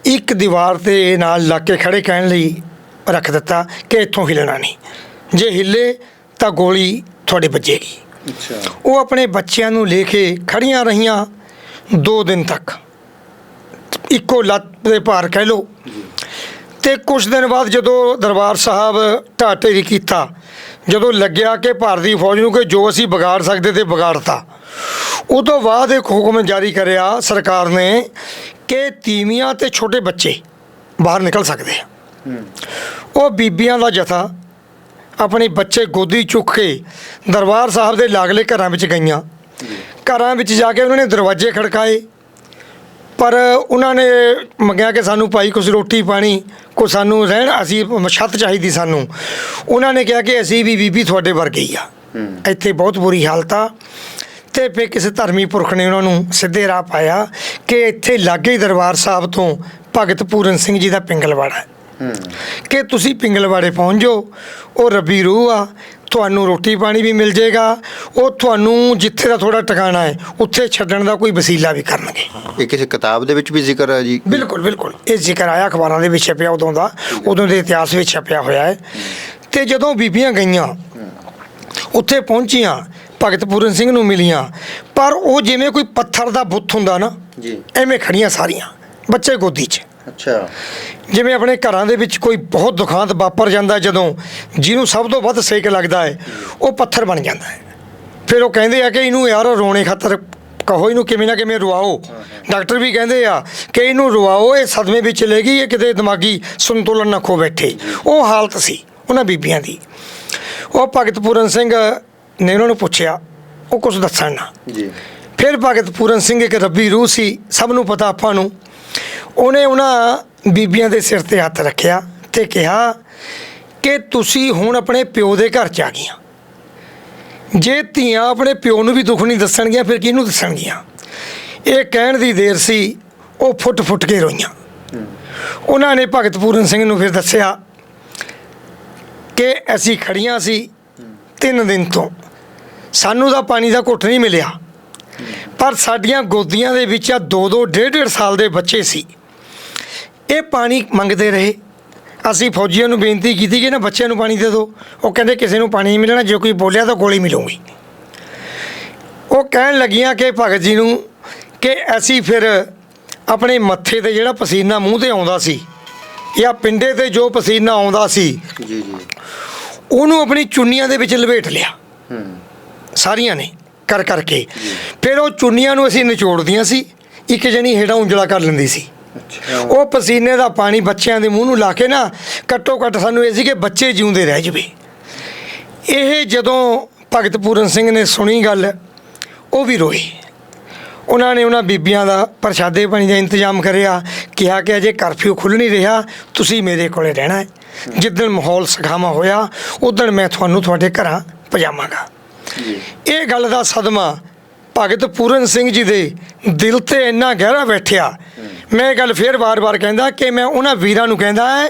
ਇੱਕ ਦੀਵਾਰ ਤੇ ਨਾਲ ਲਾ ਕੇ ਖੜੇ ਕਹਿਣ ਲਈ ਰੱਖ ਦਿੱਤਾ ਕਿ ਇੱਥੋਂ ਹਿੱਲਣਾ ਨਹੀਂ। ਜੇ ਹਿੱਲੇ ਤਾਂ ਗੋਲੀ ਤੁਹਾਡੇ ਵੱਜੇਗੀ। ਅੱਛਾ। ਉਹ ਆਪਣੇ ਬੱਚਿਆਂ ਨੂੰ ਲੈ ਕੇ ਖੜੀਆਂ ਰਹੀਆਂ 2 ਦਿਨ ਤੱਕ। ਇੱਕੋ ਲੱਤ ਦੇ ਭਾਰ ਕਹਿ ਲੋ ਤੇ ਕੁਝ ਦਿਨ ਬਾਅਦ ਜਦੋਂ ਦਰਬਾਰ ਸਾਹਿਬ ਢਾਟੇਰੀ ਕੀਤਾ ਜਦੋਂ ਲੱਗਿਆ ਕਿ ਭਾਰਤੀ ਫੌਜ ਨੂੰ ਕਿ ਜੋ ਅਸੀਂ ਵਿਗਾੜ ਸਕਦੇ ਤੇ ਵਿਗਾੜਤਾ ਉਹ ਤੋਂ ਬਾਅਦ ਇੱਕ ਹੁਕਮ ਜਾਰੀ ਕਰਿਆ ਸਰਕਾਰ ਨੇ ਕਿ ਤੀਵੀਆਂ ਤੇ ਛੋਟੇ ਬੱਚੇ ਬਾਹਰ ਨਿਕਲ ਸਕਦੇ ਆ। ਉਹ ਬੀਬੀਆਂ ਦਾ ਜਥਾ ਆਪਣੇ ਬੱਚੇ ਗੋਦੀ ਚੁੱਕ ਕੇ ਦਰਬਾਰ ਸਾਹਿਬ ਦੇ ਲਾਗਲੇ ਘਰਾਂ ਵਿੱਚ ਗਈਆਂ। ਘਰਾਂ ਵਿੱਚ ਜਾ ਕੇ ਉਹਨਾਂ ਨੇ ਦਰਵਾਜ਼ੇ ਖੜਕਾਏ। ਪਰ ਉਹਨਾਂ ਨੇ ਮੰਗਿਆ ਕਿ ਸਾਨੂੰ ਭਾਈ ਕੁਝ ਰੋਟੀ ਪਾਣੀ ਕੋ ਸਾਨੂੰ ਰਹਿਣ ਅਸੀਂ ਛੱਤ ਚਾਹੀਦੀ ਸਾਨੂੰ। ਉਹਨਾਂ ਨੇ ਕਿਹਾ ਕਿ ਅਸੀਂ ਵੀ ਬੀਬੀ ਤੁਹਾਡੇ ਵਰਗੇ ਹੀ ਆ। ਇੱਥੇ ਬਹੁਤ ਬੁਰੀ ਹਾਲਤ ਆ। ਤੇ ਫਿਰ ਕਿਸੇ ਧਰਮੀ ਪੁਰਖ ਨੇ ਉਹਨਾਂ ਨੂੰ ਸਿੱਧੇ ਰਾਹ ਪਾਇਆ ਕਿ ਇੱਥੇ ਲਾਗੇ ਦਰਬਾਰ ਸਾਹਿਬ ਤੋਂ ਭਗਤ ਪੂਰਨ ਸਿੰਘ ਜੀ ਦਾ ਪਿੰਗਲਵਾੜਾ ਹੈ। ਕਿ ਤੁਸੀਂ ਪਿੰਗਲਵਾੜੇ ਪਹੁੰਚ ਜਾਓ ਉਹ ਰੱਬੀ ਰੂਹ ਆ ਤੁਹਾਨੂੰ ਰੋਟੀ ਪਾਣੀ ਵੀ ਮਿਲ ਜਾਏਗਾ ਉਹ ਤੁਹਾਨੂੰ ਜਿੱਥੇ ਦਾ ਥੋੜਾ ਟਿਕਾਣਾ ਹੈ ਉੱਥੇ ਛੱਡਣ ਦਾ ਕੋਈ ਵਸੀਲਾ ਵੀ ਕਰਨਗੇ। ਇਹ ਕਿਸੇ ਕਿਤਾਬ ਦੇ ਵਿੱਚ ਵੀ ਜ਼ਿਕਰ ਹੈ ਜੀ? ਬਿਲਕੁਲ ਬਿਲਕੁਲ। ਇਹ ਜ਼ਿਕਰ ਆਇਆ ਅਖਬਾਰਾਂ ਦੇ ਵਿੱਚ ਛਪਿਆ ਉਦੋਂ ਦਾ ਉਦੋਂ ਦੇ ਇਤਿਹਾਸ ਵਿੱਚ ਛਪਿਆ ਹੋਇਆ ਹੈ। ਤੇ ਜਦੋਂ ਬੀਬੀਆਂ ਗਈਆਂ ਉੱਥੇ ਪਹੁੰਚੀਆਂ ਭਗਤ ਪੂਰਨ ਸਿੰਘ ਨੂੰ ਮਿਲੀਆਂ। ਪਰ ਉਹ ਜਿਵੇਂ ਕੋਈ ਪੱਥਰ ਦਾ ਬੁੱਤ ਹੁੰਦਾ ਨਾ ਜੀ। ਐਵੇਂ ਖੜੀਆਂ ਸਾਰੀਆਂ ਬੱਚੇ ਗੋਦੀ 'ਚ। ਅੱਛਾ। ਜਿਵੇਂ ਆਪਣੇ ਘਰਾਂ ਦੇ ਵਿੱਚ ਕੋਈ ਬਹੁਤ ਦੁਖਾਂਤ ਵਾਪਰ ਜਾਂਦਾ ਜਦੋਂ ਜਿਹਨੂੰ ਸਭ ਤੋਂ ਵੱਧ ਸੇਕ ਲੱਗਦਾ ਹੈ ਉਹ ਪੱਥਰ ਬਣ ਜਾਂਦਾ ਹੈ। ਫਿਰ ਉਹ ਕਹਿੰਦੇ ਆ ਕਿ ਇਹਨੂੰ ਯਾਰ ਰੋਣੇ ਖਾਤਰ ਕਹੋ ਇਹਨੂੰ ਕਿਵੇਂ ਨਾ ਕਿਵੇਂ ਰੁਆਓ। ਡਾਕਟਰ ਵੀ ਕਹਿੰਦੇ ਆ ਕਿ ਇਹਨੂੰ ਰੁਆਓ ਇਹ ਸਦਮੇ ਵਿੱਚ ਚਲੇਗੀ ਇਹ ਕਿਤੇ ਦਿਮਾਗੀ ਸੰਤੁਲਨ ਨਾ ਖੋ ਬੈਠੇ। ਉਹ ਹਾਲਤ ਸੀ ਉਹਨਾਂ ਬੀਬੀਆਂ ਦੀ। ਉਹ ਭਗਤ ਪੂਰਨ ਸਿੰਘ ਨੇ ਉਹਨਾਂ ਨੂੰ ਪੁੱਛਿਆ ਉਹ ਕੁਝ ਦੱਸਣ ਨਾ। ਜੀ। ਫਿਰ ਭਗਤ ਪੂਰਨ ਸਿੰਘ ਇੱਕ ਰੱਬੀ ਰੂਹ ਸੀ ਸਭ ਨੂੰ ਪਤਾ ਆਪਾਂ ਨੂੰ। ਉਹਨੇ ਉਹਨਾਂ ਬੀਬੀਆਂ ਦੇ ਸਿਰ ਤੇ ਹੱਥ ਰੱਖਿਆ ਤੇ ਕਿਹਾ ਕਿ ਤੁਸੀਂ ਹੁਣ ਆਪਣੇ ਪਿਓ ਦੇ ਘਰ ਚ ਆ ਗਈਆਂ। ਜੇ ਧੀਆਂ ਆਪਣੇ ਪਿਓ ਨੂੰ ਵੀ ਦੁੱਖ ਨਹੀਂ ਦੱਸਣਗੀਆਂ ਫਿਰ ਕਿਹਨੂੰ ਦੱਸਣਗੀਆਂ? ਇਹ ਕਹਿਣ ਦੀ ਦੇਰ ਸੀ ਉਹ ਫੁੱਟ ਫੁੱਟ ਕੇ ਰੋਈਆਂ। ਉਹਨਾਂ ਨੇ ਭਗਤ ਪੂਰਨ ਸਿੰਘ ਨੂੰ ਫਿਰ ਦੱਸਿਆ ਕਿ ਅਸੀਂ ਖੜੀਆਂ ਸੀ ਤਿੰਨ ਦਿਨ ਤੋਂ। ਸਾਨੂੰ ਤਾਂ ਪਾਣੀ ਦਾ ਘੁੱਟ ਨਹੀਂ ਮਿਲਿਆ। ਪਰ ਸਾਡੀਆਂ ਗੋਦੀਆਂ ਦੇ ਵਿੱਚ ਆ ਦੋ ਦੋ ਡੇਢ ਡੇਢ ਸਾਲ ਦੇ ਬੱਚੇ ਸੀ। ਇਹ ਪਾਣੀ ਮੰਗਦੇ ਰਹੇ। ਅਸੀਂ ਫੌਜੀਆਂ ਨੂੰ ਬੇਨਤੀ ਕੀਤੀ ਕਿ ਨਾ ਬੱਚਿਆਂ ਨੂੰ ਪਾਣੀ ਦੇ ਦਿਓ। ਉਹ ਕਹਿੰਦੇ ਕਿਸੇ ਨੂੰ ਪਾਣੀ ਨਹੀਂ ਮਿਲਣਾ ਜੇ ਕੋਈ ਬੋਲਿਆ ਤਾਂ ਗੋਲੀ ਮਿਲੂਗੀ। ਉਹ ਕਹਿਣ ਲੱਗੀਆਂ ਕਿ ਭਗਤ ਜੀ ਨੂੰ ਕਿ ਅਸੀਂ ਫਿਰ ਆਪਣੇ ਮੱਥੇ ਤੇ ਜਿਹੜਾ ਪਸੀਨਾ ਮੂੰਹ ਤੇ ਆਉਂਦਾ ਸੀ ਜਾਂ ਪਿੰਡੇ ਤੇ ਜੋ ਪਸੀਨਾ ਆਉਂਦਾ ਸੀ ਜੀ ਜੀ। ਉਹਨੂੰ ਆਪਣੀ ਚੁੰਨੀਆਂ ਦੇ ਵਿੱਚ ਲਪੇਟ ਲਿਆ। ਹੂੰ। ਸਾਰੀਆਂ ਨੇ, ਕਰ ਕਰਕੇ ਫਿਰ ਉਹ ਚੁੰਨੀਆਂ ਨੂੰ ਅਸੀਂ ਨਿਚੋੜਦੀਆਂ ਸੀ, ਇੱਕ ਜਣੀ ਹੇਠਾਂ ਉਂਜਲਾ ਕਰ ਲੈਂਦੀ ਸੀ। ਉਹ ਪਸੀਨੇ ਦਾ ਪਾਣੀ ਬੱਚਿਆਂ ਦੇ ਮੂੰਹ ਨੂੰ ਲਾ ਕੇ ਨਾ, ਘੱਟੋ ਘੱਟ ਸਾਨੂੰ ਇਹ ਸੀ ਕਿ ਬੱਚੇ ਜਿਉਂਦੇ ਰਹਿ ਜਵੇ। ਇਹ ਜਦੋਂ ਭਗਤ ਪੂਰਨ ਸਿੰਘ ਨੇ ਸੁਣੀ ਗੱਲ, ਉਹ ਵੀ ਰੋਏ ਉਹਨਾਂ ਨੇ ਉਹਨਾਂ ਬੀਬੀਆਂ ਦਾ ਪ੍ਰਸ਼ਾਦੇ ਪਾਣੀ ਦਾ ਇੰਤਜ਼ਾਮ ਕਰਿਆ, ਕਿਹਾ ਕਿ ਅਜੇ ਕਰਫਿਊ ਖੁੱਲ੍ਹ ਨਹੀਂ ਰਿਹਾ, ਤੁਸੀਂ ਮੇਰੇ ਕੋਲੇ ਰਹਿਣਾ ਹੈ। ਜਿੱਦਣ ਮਾਹੌਲ ਸਖਾਵਾ ਹੋਇਆ ਉਦੋਂ ਮੈਂ ਤੁਹਾਨੂੰ ਤੁਹਾਡੇ ਘਰਾਂ ਪਜਾਵਾਂਗਾ ਇਹ ਗੱਲ ਦਾ ਸਦਮਾ ਭਗਤ ਪੂਰਨ ਸਿੰਘ ਜੀ ਦੇ ਦਿਲ ਤੇ ਇੰਨਾ ਗਹਿਰਾ ਬੈਠਿਆ। ਮੈਂ ਇਹ ਗੱਲ ਫੇਰ ਵਾਰ-ਵਾਰ ਕਹਿੰਦਾ ਕਿ ਮੈਂ ਉਹਨਾਂ ਵੀਰਾਂ ਨੂੰ ਕਹਿੰਦਾ ਹੈ,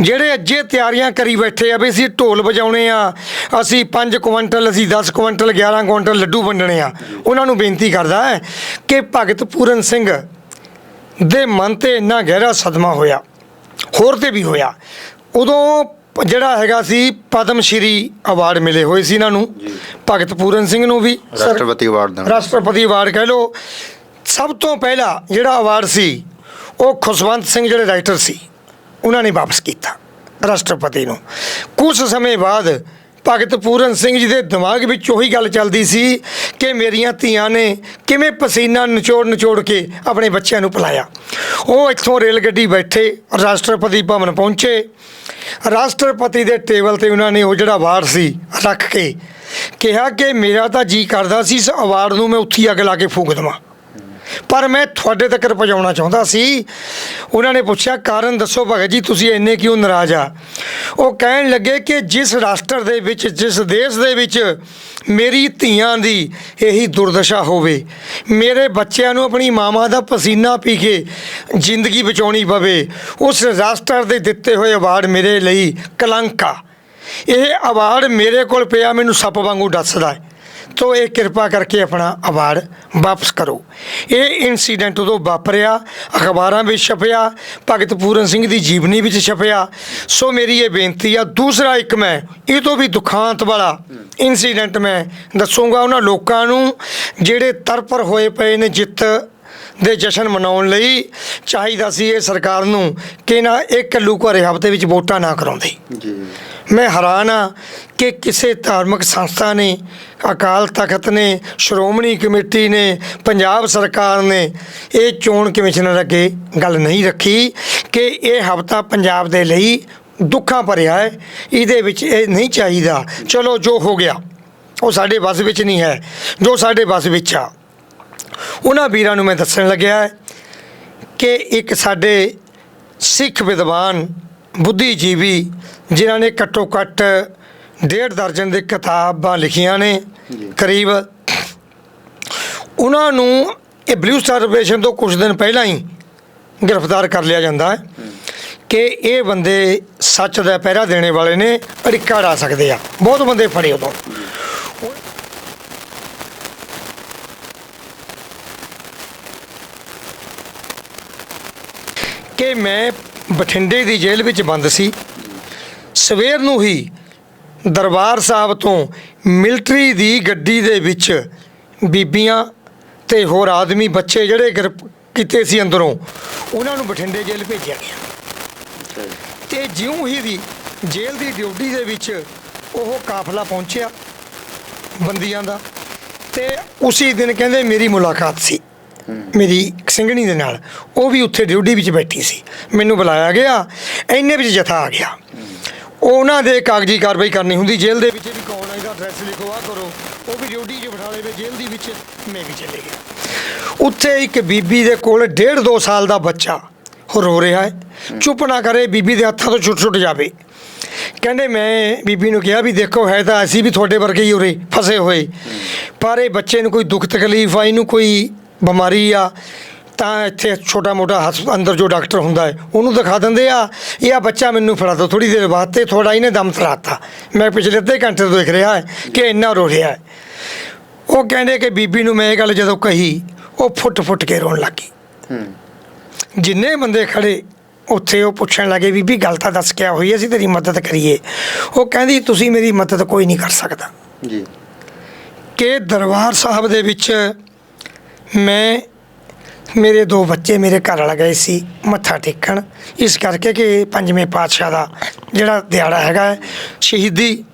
ਜਿਹੜੇ ਅੱਜੇ ਤਿਆਰੀਆਂ ਕਰੀ ਬੈਠੇ ਆ ਵੀ ਅਸੀਂ ਢੋਲ ਵਜਾਉਣੇ ਆ, ਅਸੀਂ 5 ਕੁਇੰਟਲ, ਅਸੀਂ 10 ਕੁਇੰਟਲ 11 ਕੁਇੰਟਲ ਲੱਡੂ ਵੰਡਣੇ ਆ। ਉਹਨਾਂ ਨੂੰ ਬੇਨਤੀ ਕਰਦਾ ਹੈ ਕਿ ਭਗਤ ਪੂਰਨ ਸਿੰਘ ਦੇ ਮਨ ਤੇ ਇੰਨਾ ਗਹਿਰਾ ਸਦਮਾ ਹੋਇਆ, ਹੋਰ ਤੇ ਵੀ ਹੋਇਆ। ਉਦੋਂ ਜਿਹੜਾ ਹੈਗਾ ਸੀ ਪਦਮ ਸ਼੍ਰੀ ਅਵਾਰਡ ਮਿਲੇ ਹੋਏ ਸੀ ਇਹਨਾਂ ਨੂੰ। ਭਗਤ ਪੂਰਨ ਸਿੰਘ ਨੂੰ ਵੀ। ਰਾਸ਼ਟਰਪਤੀ ਅਵਾਰਡ ਦਾ ਰਾਸ਼ਟਰਪਤੀ ਅਵਾਰਡ ਕਹਿ ਲਓ। ਸਭ ਤੋਂ ਪਹਿਲਾ ਜਿਹੜਾ ਅਵਾਰਡ ਸੀ ਉਹ ਖੁਸ਼ਵੰਤ ਸਿੰਘ ਜਿਹੜੇ ਰਾਈਟਰ ਸੀ ਉਹਨਾਂ ਨੇ ਵਾਪਸ ਕੀਤਾ ਰਾਸ਼ਟਰਪਤੀ ਨੂੰ। ਕੁਝ ਸਮੇਂ ਬਾਅਦ ਭਗਤ ਪੂਰਨ ਸਿੰਘ ਜੀ ਦੇ ਦਿਮਾਗ ਵਿੱਚ ਉਹੀ ਗੱਲ ਚੱਲਦੀ ਸੀ ਕਿ ਮੇਰੀਆਂ ਧੀਆਂ ਨੇ ਕਿਵੇਂ ਪਸੀਨਾ ਨਿਚੋੜ ਨਿਚੋੜ ਕੇ ਆਪਣੇ ਬੱਚਿਆਂ ਨੂੰ ਪਿਲਾਇਆ। ਉਹ ਇੱਥੋਂ ਰੇਲ ਗੱਡੀ ਬੈਠੇ ਰਾਸ਼ਟਰਪਤੀ ਭਵਨ ਪਹੁੰਚੇ। ਰਾਸ਼ਟਰਪਤੀ ਦੇ ਟੇਬਲ ਤੇ ਉਹਨਾਂ ਨੇ ਉਹ ਜਿਹੜਾ ਅਵਾਰਡ ਸੀ ਰੱਖ ਕੇ ਕਿਹਾ ਕਿ ਮੇਰਾ ਤਾਂ ਜੀ ਕਰਦਾ ਸੀ ਇਸ ਅਵਾਰਡ ਨੂੰ, ਮੈਂ ਉੱਥੀ ਅੱਗ ਲਾ ਕੇ ਫੂਕ ਦੇਵਾਂ। ਪਰ ਮੈਂ ਤੁਹਾਡੇ ਤੱਕ ਪਹੁੰਚਾਉਣਾ ਚਾਹੁੰਦਾ ਸੀ। ਉਹਨਾਂ ਨੇ ਪੁੱਛਿਆ, ਕਾਰਨ ਦੱਸੋ ਭਗਤ ਜੀ, ਤੁਸੀਂ ਇੰਨੇ ਕਿਉਂ ਨਾਰਾਜ਼ ਆ? ਉਹ ਕਹਿਣ ਲੱਗੇ ਕਿ ਜਿਸ ਰਾਸ਼ਟਰ ਦੇ ਵਿੱਚ, ਜਿਸ ਦੇਸ਼ ਦੇ ਵਿੱਚ ਮੇਰੀ ਧੀਆਂ ਦੀ ਇਹੀ ਦੁਰਦਸ਼ਾ ਹੋਵੇ, ਮੇਰੇ ਬੱਚਿਆਂ ਨੂੰ ਆਪਣੀ ਮਾਵਾਂ ਦਾ ਪਸੀਨਾ ਪੀ ਕੇ ਜ਼ਿੰਦਗੀ ਬਚਾਉਣੀ ਪਵੇ, ਉਸ ਰਾਸ਼ਟਰ ਦੇ ਦਿੱਤੇ ਹੋਏ ਅਵਾਰਡ ਮੇਰੇ ਲਈ ਕਲੰਕ ਆ। ਇਹ ਅਵਾਰਡ ਮੇਰੇ ਕੋਲ ਪਿਆ, ਮੈਨੂੰ ਸੱਪ ਵਾਂਗੂ ਡੱਸਦਾ ਹੈ। ਤੋਂ ਇਹ ਕਿਰਪਾ ਕਰਕੇ ਆਪਣਾ ਅਵਾਰਡ ਵਾਪਸ ਕਰੋ। ਇਹ ਇਨਸੀਡੈਂਟ ਉਦੋਂ ਵਾਪਰਿਆ, ਅਖਬਾਰਾਂ ਵਿੱਚ ਛਪਿਆ, ਭਗਤ ਪੂਰਨ ਸਿੰਘ ਦੀ ਜੀਵਨੀ ਵਿੱਚ ਛਪਿਆ। ਸੋ ਮੇਰੀ ਇਹ ਬੇਨਤੀ ਆ, ਦੂਸਰਾ ਇੱਕ ਮੈਂ, ਇਹ ਤੋਂ ਵੀ ਦੁਖਾਂਤ ਵਾਲਾ ਇਨਸੀਡੈਂਟ ਮੈਂ ਦੱਸੂਗਾ ਉਹਨਾਂ ਲੋਕਾਂ ਨੂੰ, ਜਿਹੜੇ ਤਰਪਰ ਹੋਏ ਪਏ ਨੇ ਜਿੱਤ ਦੇ ਜਸ਼ਨ ਮਨਾਉਣ ਲਈ ਚਾਹੀਦਾ ਸੀ ਇਹ ਸਰਕਾਰ ਨੂੰ ਕਿ ਨਾ ਇੱਕ ਲੂਕਾ ਹਫ਼ਤੇ ਵਿੱਚ ਵੋਟਾਂ ਨਾ ਕਰਾਉਂਦੇ। ਜੀ। ਮੈਂ ਹੈਰਾਨ ਆ ਕਿ ਕਿਸੇ ਧਾਰਮਿਕ ਸੰਸਥਾ ਨੇ ਅਕਾਲ ਤਖਤ ਨੇ ਸ਼੍ਰੋਮਣੀ ਕਮੇਟੀ ਨੇ ਪੰਜਾਬ ਸਰਕਾਰ ਨੇ ਇਹ ਚੋਣ ਕਮਿਸ਼ਨਰ ਅੱਗੇ ਗੱਲ ਨਹੀਂ ਰੱਖੀ ਕਿ ਇਹ ਹਫਤਾ ਪੰਜਾਬ ਦੇ ਲਈ ਦੁੱਖਾਂ ਭਰਿਆ ਹੈ। ਇਹਦੇ ਵਿੱਚ ਇਹ ਨਹੀਂ ਚਾਹੀਦਾ। ਚਲੋ ਜੋ ਹੋ ਗਿਆ ਉਹ ਸਾਡੇ ਵੱਸ ਵਿੱਚ ਨਹੀਂ ਹੈ ਜੋ ਸਾਡੇ ਵੱਸ ਵਿੱਚ ਆ। ਉਹਨਾਂ ਵੀਰਾਂ ਨੂੰ ਮੈਂ ਦੱਸਣ ਲੱਗਿਆ ਕਿ ਇੱਕ ਸਾਡੇ ਸਿੱਖ ਵਿਦਵਾਨ ਬੁੱਧੀਜੀਵੀ ਜਿਨ੍ਹਾਂ ਨੇ ਘੱਟੋ ਘੱਟ ਡੇਢ ਦਰਜਨ ਦੇ ਕਿਤਾਬਾਂ ਲਿਖੀਆਂ ਨੇ ਕਰੀਬ। ਉਹਨਾਂ ਨੂੰ ਇਹ ਬਲੂ ਸਟਾਰ ਆਪਰੇਸ਼ਨ ਤੋਂ ਕੁਝ ਦਿਨ ਪਹਿਲਾਂ ਹੀ ਗ੍ਰਿਫਤਾਰ ਕਰ ਲਿਆ ਜਾਂਦਾ ਹੈ ਕਿ ਇਹ ਬੰਦੇ ਸੱਚ ਦਾ ਪਹਿਰਾ ਦੇਣੇ ਵਾਲੇ ਨੇ ਅੜਿੱਕਾ ਡਾ ਸਕਦੇ ਆ। ਬਹੁਤ ਬੰਦੇ ਫੜੇ ਉਦੋਂ। ਕਿ ਮੈਂ ਬਠਿੰਡੇ ਦੀ ਜੇਲ੍ਹ ਵਿੱਚ ਬੰਦ ਸੀ। ਸਵੇਰ ਨੂੰ ਹੀ ਦਰਬਾਰ ਸਾਹਿਬ ਤੋਂ ਮਿਲਟਰੀ ਦੀ ਗੱਡੀ ਦੇ ਵਿੱਚ ਬੀਬੀਆਂ ਤੇ ਹੋਰ ਆਦਮੀ ਬੱਚੇ ਜਿਹੜੇ ਗ੍ਰਿਫ ਕੀਤੇ ਸੀ ਅੰਦਰੋਂ, ਉਹਨਾਂ ਨੂੰ ਬਠਿੰਡੇ ਜੇਲ੍ਹ ਭੇਜਿਆ ਗਿਆ। ਤੇ ਜਿਉਂ ਹੀ ਦੀ ਜੇਲ੍ਹ ਦੀ ਡਿਊਟੀ ਦੇ ਵਿੱਚ ਉਹ ਕਾਫਲਾ ਪਹੁੰਚਿਆ ਬੰਦੀਆਂ ਦਾ ਤੇ ਉਸੇ ਦਿਨ ਕਹਿੰਦੇ ਮੇਰੀ ਮੁਲਾਕਾਤ ਸੀ। ਮੇਰੀ ਸਿੰਘਣੀ ਦੇ ਨਾਲ। ਉਹ ਵੀ ਉੱਥੇ ਡਿਊਟੀ ਵਿੱਚ ਬੈਠੀ ਸੀ। ਮੈਨੂੰ ਬੁਲਾਇਆ ਗਿਆ। ਇੰਨੇ ਵਿੱਚ ਜਥਾ ਆ ਗਿਆ। ਉਹਨਾਂ ਦੇ ਕਾਗਜ਼ੀ ਕਾਰਵਾਈ ਕਰਨੀ ਹੁੰਦੀ। ਜੇਲ੍ਹ ਦੇ ਵਿੱਚ ਵੀ ਕੌਣ ਹੈ ਐਡਰੈਸ ਲਿਖੋ ਆ ਕਰੋ। ਉਹ ਵੀ ਡਿਊਟੀ 'ਚ ਬਿਠਾ ਲਏ ਜੇਲ੍ਹ ਦੀ ਵਿੱਚ ਮੈਂ ਵੀ ਚਲੇ ਗਿਆ। ਉੱਥੇ ਇੱਕ ਬੀਬੀ ਦੇ ਕੋਲ ਡੇਢ ਦੋ ਸਾਲ ਦਾ ਬੱਚਾ ਰੋ ਰਿਹਾ ਹੈ। ਚੁੱਪ ਨਾ ਕਰੇ, ਬੀਬੀ ਦੇ ਹੱਥਾਂ ਤੋਂ ਛੁੱਟ ਛੁੱਟ ਜਾਵੇ। ਕਹਿੰਦੇ, ਮੈਂ ਬੀਬੀ ਨੂੰ ਕਿਹਾ ਵੀ ਦੇਖੋ, ਹੈ ਤਾਂ ਅਸੀਂ ਵੀ ਤੁਹਾਡੇ ਵਰਗੇ ਹੀ ਉਰੇ ਫਸੇ ਹੋਏ। ਪਰ ਇਹ ਬੱਚੇ ਨੂੰ ਕੋਈ ਦੁੱਖ ਤਕਲੀਫ ਆ ਇਹਨੂੰ ਕੋਈ ਬਿਮਾਰੀ ਆ ਤਾਂ ਇੱਥੇ ਛੋਟਾ ਮੋਟਾ ਅੰਦਰ ਜੋ ਡਾਕਟਰ ਹੁੰਦਾ ਹੈ ਉਹਨੂੰ ਦਿਖਾ ਦਿੰਦੇ ਆ ਇਹ ਆ ਬੱਚਾ ਮੈਨੂੰ ਫੜਾ ਦਿਓ ਥੋੜੀ ਦੇਰ ਬਾਅਦ ਤੇ ਥੋੜਾ ਇਹਨੇ ਦਮ ਤਰਾਤਾ। ਮੈਂ ਪਿਛਲੇ ਅੱਧੇ ਘੰਟੇ ਤੋਂ ਦੇਖ ਰਿਹਾ ਹੈ ਕਿ ਇੰਨਾ ਰੋ ਰਿਹਾ ਹੈ। ਉਹ ਕਹਿੰਦੇ ਕਿ ਬੀਬੀ ਨੂੰ ਮੈਂ ਇਹ ਗੱਲ ਜਦੋਂ ਕਹੀ ਉਹ ਫੁੱਟ ਫੁੱਟ ਕੇ ਰੋਣ ਲੱਗੀ। ਹੂੰ। ਜਿੰਨੇ ਬੰਦੇ ਖੜੇ ਉੱਥੇ ਉਹ ਪੁੱਛਣ ਲੱਗੇ ਬੀਬੀ ਗੱਲ ਤਾਂ ਦੱਸ ਕਿਆ ਹੋਈ ਅਸੀਂ ਤੇਰੀ ਮਦਦ ਕਰੀਏ। ਉਹ ਕਹਿੰਦੀ ਤੁਸੀਂ ਮੇਰੀ ਮਦਦ ਕੋਈ ਨਹੀਂ ਕਰ ਸਕਦਾ। ਜੀ। ਕਿ ਦਰਬਾਰ ਸਾਹਿਬ ਦੇ ਵਿੱਚ ਮੈਂ ਮੇਰੇ ਦੋ ਬੱਚੇ ਮੇਰੇ ਘਰ ਵਾਲਾ ਗਏ ਸੀ ਮੱਥਾ ਟੇਕਣ। ਇਸ ਕਰਕੇ ਕਿ ਪੰਜਵੇਂ ਪਾਤਸ਼ਾਹ ਦਾ ਜਿਹੜਾ ਦਿਹਾੜਾ ਹੈਗਾ ਹੈ, ਸ਼ਹੀਦੀ